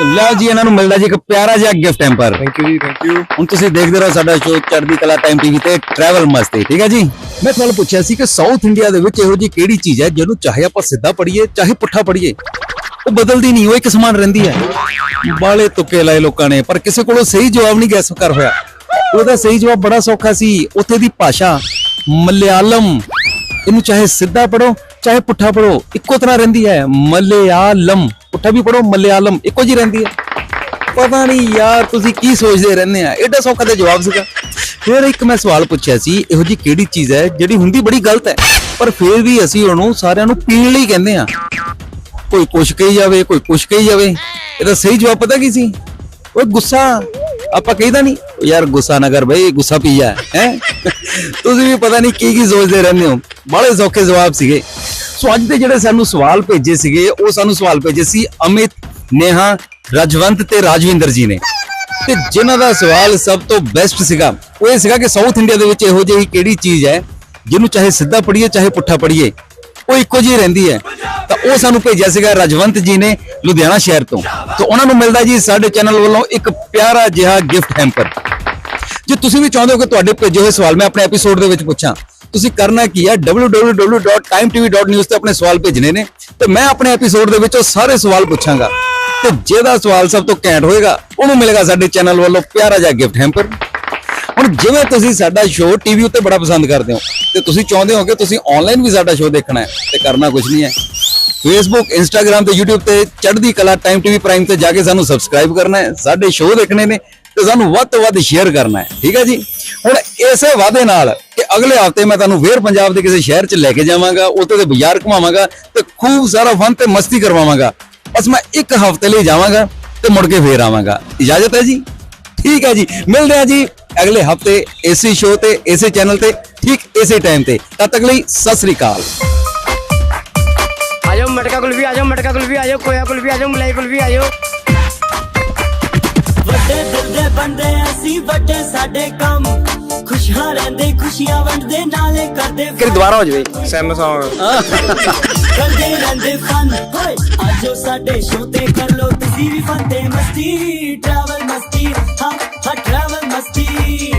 ਲਓ ਜੀ ਇਹਨਾਂ ਨੂੰ ਮਿਲਦਾ ਜੀ ਇੱਕ ਪਿਆਰਾ ਜਿਹਾ ਗਿਫਟ ਹੈਂਪਰ ਥੈਂਕ ਯੂ ਜੀ ਥੈਂਕ ਯੂ ਹੁਣ ਤੁਸੀਂ ਦੇਖਦੇ ਰਹੋ ਸਾਡਾ ਸ਼ੋਅ ਚੜ੍ਹਦੀ ਕਲਾ ਟਾਈਮ ਟੀਵੀ ਤੇ ਟਰੈਵਲ ਮਸਤੀ ਠੀਕ ਹੈ ਜੀ? ਮੈਂ ਤੁਹਾਨੂੰ ਪੁੱਛਿਆ ਸੀ ਕਿ ਸਾਊਥ ਇੰਡੀਆ ਦੇ ਵਿੱਚ ਇਹੋ ਜਿਹੀ ਕਿਹੜੀ ਚੀਜ਼ ਹੈ ਜਿਹਨੂੰ ਚਾਹੇ ਆਪਾਂ ਸਿੱਧਾ ਪੜੀਏ ਚਾਹੇ ਪੁੱਠਾ ਪੜੀਏ ਉਹ ਬਦਲਦੀ ਨਹੀਂ ਉਹ ਇੱਕ ਸਮਾਨ ਰਹਿੰਦੀ ਹੈ। ਬਾਲੇ ਤੁੱਕੇ ਲਾਏ ਲੋਕਾਂ ਨੇ ਪਰ ਕਿਸੇ ਕੋਲੋਂ ਸਹੀ ਜਵਾਬ ਨਹੀਂ ਗੈਸ ਕਰ ਹੋਇਆ। ਉਹਦਾ ਸਹੀ ਜਵਾਬ ਬੜਾ ਸੌਖਾ ਸੀ ਉੱਥੇ ਦੀ ਭਾਸ਼ਾ ਮਲਿਆਲਮ ਇਹਨੂੰ ਚਾਹੇ ਸਿੱਧਾ ਪੜੋ ਚਾਹੇ ਪੁੱਠਾ ਪੜੋ ਇੱਕੋ ਤਰ੍ਹਾਂ ਰਹਿੰਦੀ ਹੈ ਮਲਿਆਲਮ। ਪੁੱਠਾ ਵੀ ਪੜੋ ਮਲਿਆਲਮ ਇੱਕੋ ਜੀ ਰਹਿੰਦੀ ਹੈ। ਪਤਾ ਨਹੀਂ ਯਾਰ ਤੁਸੀਂ ਕੀ ਸੋਚਦੇ ਰਹਿੰਦੇ ਆ। ਐਡਾ ਸੌਖਾ ਤੇ ਜਵਾਬ ਸੀਗਾ। ਫਿਰ ਇੱਕ ਮੈਂ ਸਵਾਲ ਪੁੱਛਿਆ ਸੀ, ਇਹੋ ਜੀ ਕਿਹੜੀ ਚੀਜ਼ ਹੈ ਜਿਹੜੀ ਹੁੰਦੀ ਬੜੀ ਗਲਤ ਹੈ? ਪਰ ਫਿਰ ਵੀ ਅਸੀਂ ਉਹਨੂੰ ਸਾਰਿਆਂ ਨੂੰ ਪੀਣ ਲਈ ਕਹਿੰਦੇ ਆ। ਕੋਈ ਕੁਛ ਕਹੀ ਜਾਵੇ, ਕੋਈ ਕੁਛ ਕਹੀ ਜਾਵੇ। ਇਹਦਾ ਸਹੀ ਜਵਾਬ ਪਤਾ ਕੀ ਸੀ? ਓਏ ਗੁੱਸਾ। ਆਪਾਂ ਕਹਿੰਦਾ ਨਹੀਂ ਯਾਰ ਗੁੱਸਾ ਨਾ ਕਰ ਬਈ, ਗੁੱਸਾ ਪੀ ਜਾ, ਹੈ? ਤੁਸੀਂ ਵੀ ਪਤਾ ਨਹੀਂ ਕੀ ਕੀ ਸੋਚਦੇ ਰਹਿੰਦੇ ਹੋ। ਬੜੇ ਸੌਖੇ ਜਵਾਬ ਸੀਗੇ। ਸੋ ਅੱਜ ਦੇ ਜਿਹੜੇ ਸਾਨੂੰ ਸਵਾਲ ਭੇਜੇ ਸੀਗੇ, ਉਹ ਸਾਨੂੰ ਸਵਾਲ ਭੇਜੇ ਸੀ ਅਮਿਤ ਨੇਹਾ, ਰਜਵੰਤ ਤੇ ਰਾਜਵਿੰਦਰ ਜੀ ਨੇ। ਤੇ ਜਿਨ੍ਹਾਂ ਦਾ ਸਵਾਲ ਸਭ ਤੋਂ ਬੈਸਟ ਸੀਗਾ, ਉਹ ਇਹ ਸੀਗਾ ਕਿ ਸਾਊਥ ਇੰਡੀਆ ਦੇ ਵਿੱਚ ਇਹੋ ਜਿਹੀ ਕਿਹੜੀ ਚੀਜ਼ ਹੈ, ਜਿਹਨੂੰ ਚਾਹੇ ਸਿੱਧਾ ਪੜੀਏ ਚਾਹੇ ਪੁੱਠਾ ਪੜੀਏ ਉਹ ਇੱਕੋ ਜਿਹੀ ਰਹਿੰਦੀ ਹੈ। ਤਾਂ ਉਹ ਸਾਨੂੰ ਭੇਜਿਆ ਸੀਗਾ ਰਜਵੰਤ ਜੀ ਨੇ ਲੁਧਿਆਣਾ ਸ਼ਹਿਰ ਤੋਂ। ਤਾਂ ਉਹਨਾਂ ਨੂੰ ਮਿਲਦਾ ਜੀ ਸਾਡੇ ਚੈਨਲ ਵੱਲੋਂ ਇੱਕ ਪਿਆਰਾ ਜਿਹਾ ਗਿਫਟ ਹੈਂਪਰ ਜੇ ਤੁਸੀਂ ਵੀ ਚਾਹੁੰਦੇ ਹੋ ਕਿ ਤੁਹਾਡੇ ਭੇਜੇ ਹੋਏ ਸਵਾਲ ਮੈਂ ਆਪਣੇ ਐਪੀਸੋਡ ਦੇ ਵਿੱਚ ਪੁੱਛਾਂ ਤੁਸੀਂ ਕਰਨਾ ਕੀ ਹੈ www.timetv.news ਤੇ ਆਪਣੇ ਸਵਾਲ ਭੇਜਣੇ ਨੇ। ਤੇ ਮੈਂ ਆਪਣੇ ਐਪੀਸੋਡ ਦੇ ਵਿੱਚ ਉਹ ਸਾਰੇ ਸਵਾਲ ਪੁੱਛਾਂਗਾ। ਤੇ ਜਿਹਦਾ ਸਵਾਲ ਸਭ ਤੋਂ ਘੈਂਟ ਹੋਏਗਾ, ਉਹਨੂੰ ਮਿਲੇਗਾ ਸਾਡੇ ਚੈਨਲ ਵੱਲੋਂ ਪਿਆਰਾ ਜਿਹਾ ਗਿਫਟ ਹੈਂਪਰ ਹੁਣ ਜਿਵੇਂ ਤੁਸੀਂ ਸਾਡਾ ਸ਼ੋਅ ਟੀਵੀ ਉੱਤੇ ਬੜਾ ਪਸੰਦ ਕਰਦੇ ਹੋ, ਤੇ ਤੁਸੀਂ ਚਾਹੁੰਦੇ ਹੋ ਕਿ ਤੁਸੀਂ ਆਨਲਾਈਨ ਵੀ ਸਾਡਾ ਸ਼ੋਅ ਦੇਖਣਾ ਹੈ, ਤੇ ਕਰਨਾ ਕੁਝ ਨਹੀਂ ਹੈ। ਫੇਸਬੁੱਕ ਇੰਸਟਾਗ੍ਰam ਤੇ YouTube ਤੇ ਚੜ੍ਹਦੀ ਕਲਾ ਟਾਈਮ ਟੀਵੀ ਪ੍ਰਾਈਮ ਤੇ ਜਾ ਕੇ ਸਾਨੂੰ ਸਬਸਕ੍ਰਾਈਬ ਕਰਨਾ ਹੈ। ਸਾਡੇ ਸ਼ੋਅ ਦੇਖਣੇ ਨੇ ਤੇ ਸਾਨੂੰ ਵੱਧ ਤੋਂ ਵੱਧ ਸ਼ੇਅਰ ਕਰਨਾ ਹੈ। ਠੀਕ ਹੈ ਜੀ? ਹੁਣ ਇਸੇ ਵਾਅਦੇ ਨਾਲ ਕਿ ਅਗਲੇ ਹਫ਼ਤੇ ਮੈਂ ਤੁਹਾਨੂੰ ਫੇਰ ਪੰਜਾਬ ਦੇ ਕਿਸੇ ਸ਼ਹਿਰ 'ਚ ਲੈ ਕੇ ਜਾਵਾਂਗਾ, ਉੱਥੇ ਦੇ ਬਾਜ਼ਾਰ ਘੁਮਾਵਾਂਗਾ ਤੇ ਖੂਬ ਸਾਰਾ ਫਨ ਤੇ ਮਸਤੀ ਕਰਵਾਵਾਂਗਾ। ਬਸ ਮੈਂ ਇੱਕ ਹਫ਼ਤੇ ਲਈ ਜਾਵਾਂਗਾ ਤੇ ਮੁੜ ਕੇ ਫੇਰ ਆਵਾਂਗਾ। ਇਜਾਜ਼ਤ ਹੈ ਜੀ? ਠੀਕ ਹੈ ਜੀ। ਮਿਲਦੇ ਹਾਂ ਜੀ ਅਗਲੇ ਹਫ਼ਤੇ ਇਸੇ ਸ਼ੋਅ ਤੇ, ਇਸੇ ਚੈਨਲ ਤੇ, ਠੀਕ ਇਸੇ ਟਾਈਮ ਤੇ। ਤਦ ਤੱਕ ਲਈ ਸਤਿ ਸ੍ਰੀ ਅਕਾਲ। ਆ ਜਾਓ ਮਟਕਾ ਕੁਲਫੀ ਆ ਜਾਓ ਮਟਕਾ ਕੁਲਫੀ ਆ ਜਾਓ ਖੋਇਆ ਕੁਲਫੀ ਆ ਵੱਡੇ ਦਿਲ ਦੇ ਬੰਦੇ ਅਸੀਂ ਵੱਡੇ ਸਾਡੇ ਕੰਮ। ਖੁਸ਼ੀਆਂ ਰਹਿੰਦੇ ਖੁਸ਼ੀਆਂ ਵੰਡਦੇ ਨਾਲੇ ਕਰਦੇ ਫਿਰ ਦੁਬਾਰਾ ਹੋ ਜਵੇ। ਸੈਮ ਸੌਂਗ ਕਰਦੇ ਰਹਿੰਦੇ ਫਨ ਹੋਏ ਆਜੋ ਸਾਡੇ ਸ਼ੋਅ ਤੇ ਕਰ ਲੋ ਤੁਸੀਂ ਵੀ ਫਨ ਤੇ ਮਸਤੀ। ਟਰੈਵਲ ਮਸਤੀ ਹਾਂ ਹਾਂ ਟਰੈਵਲ ਮਸਤੀ।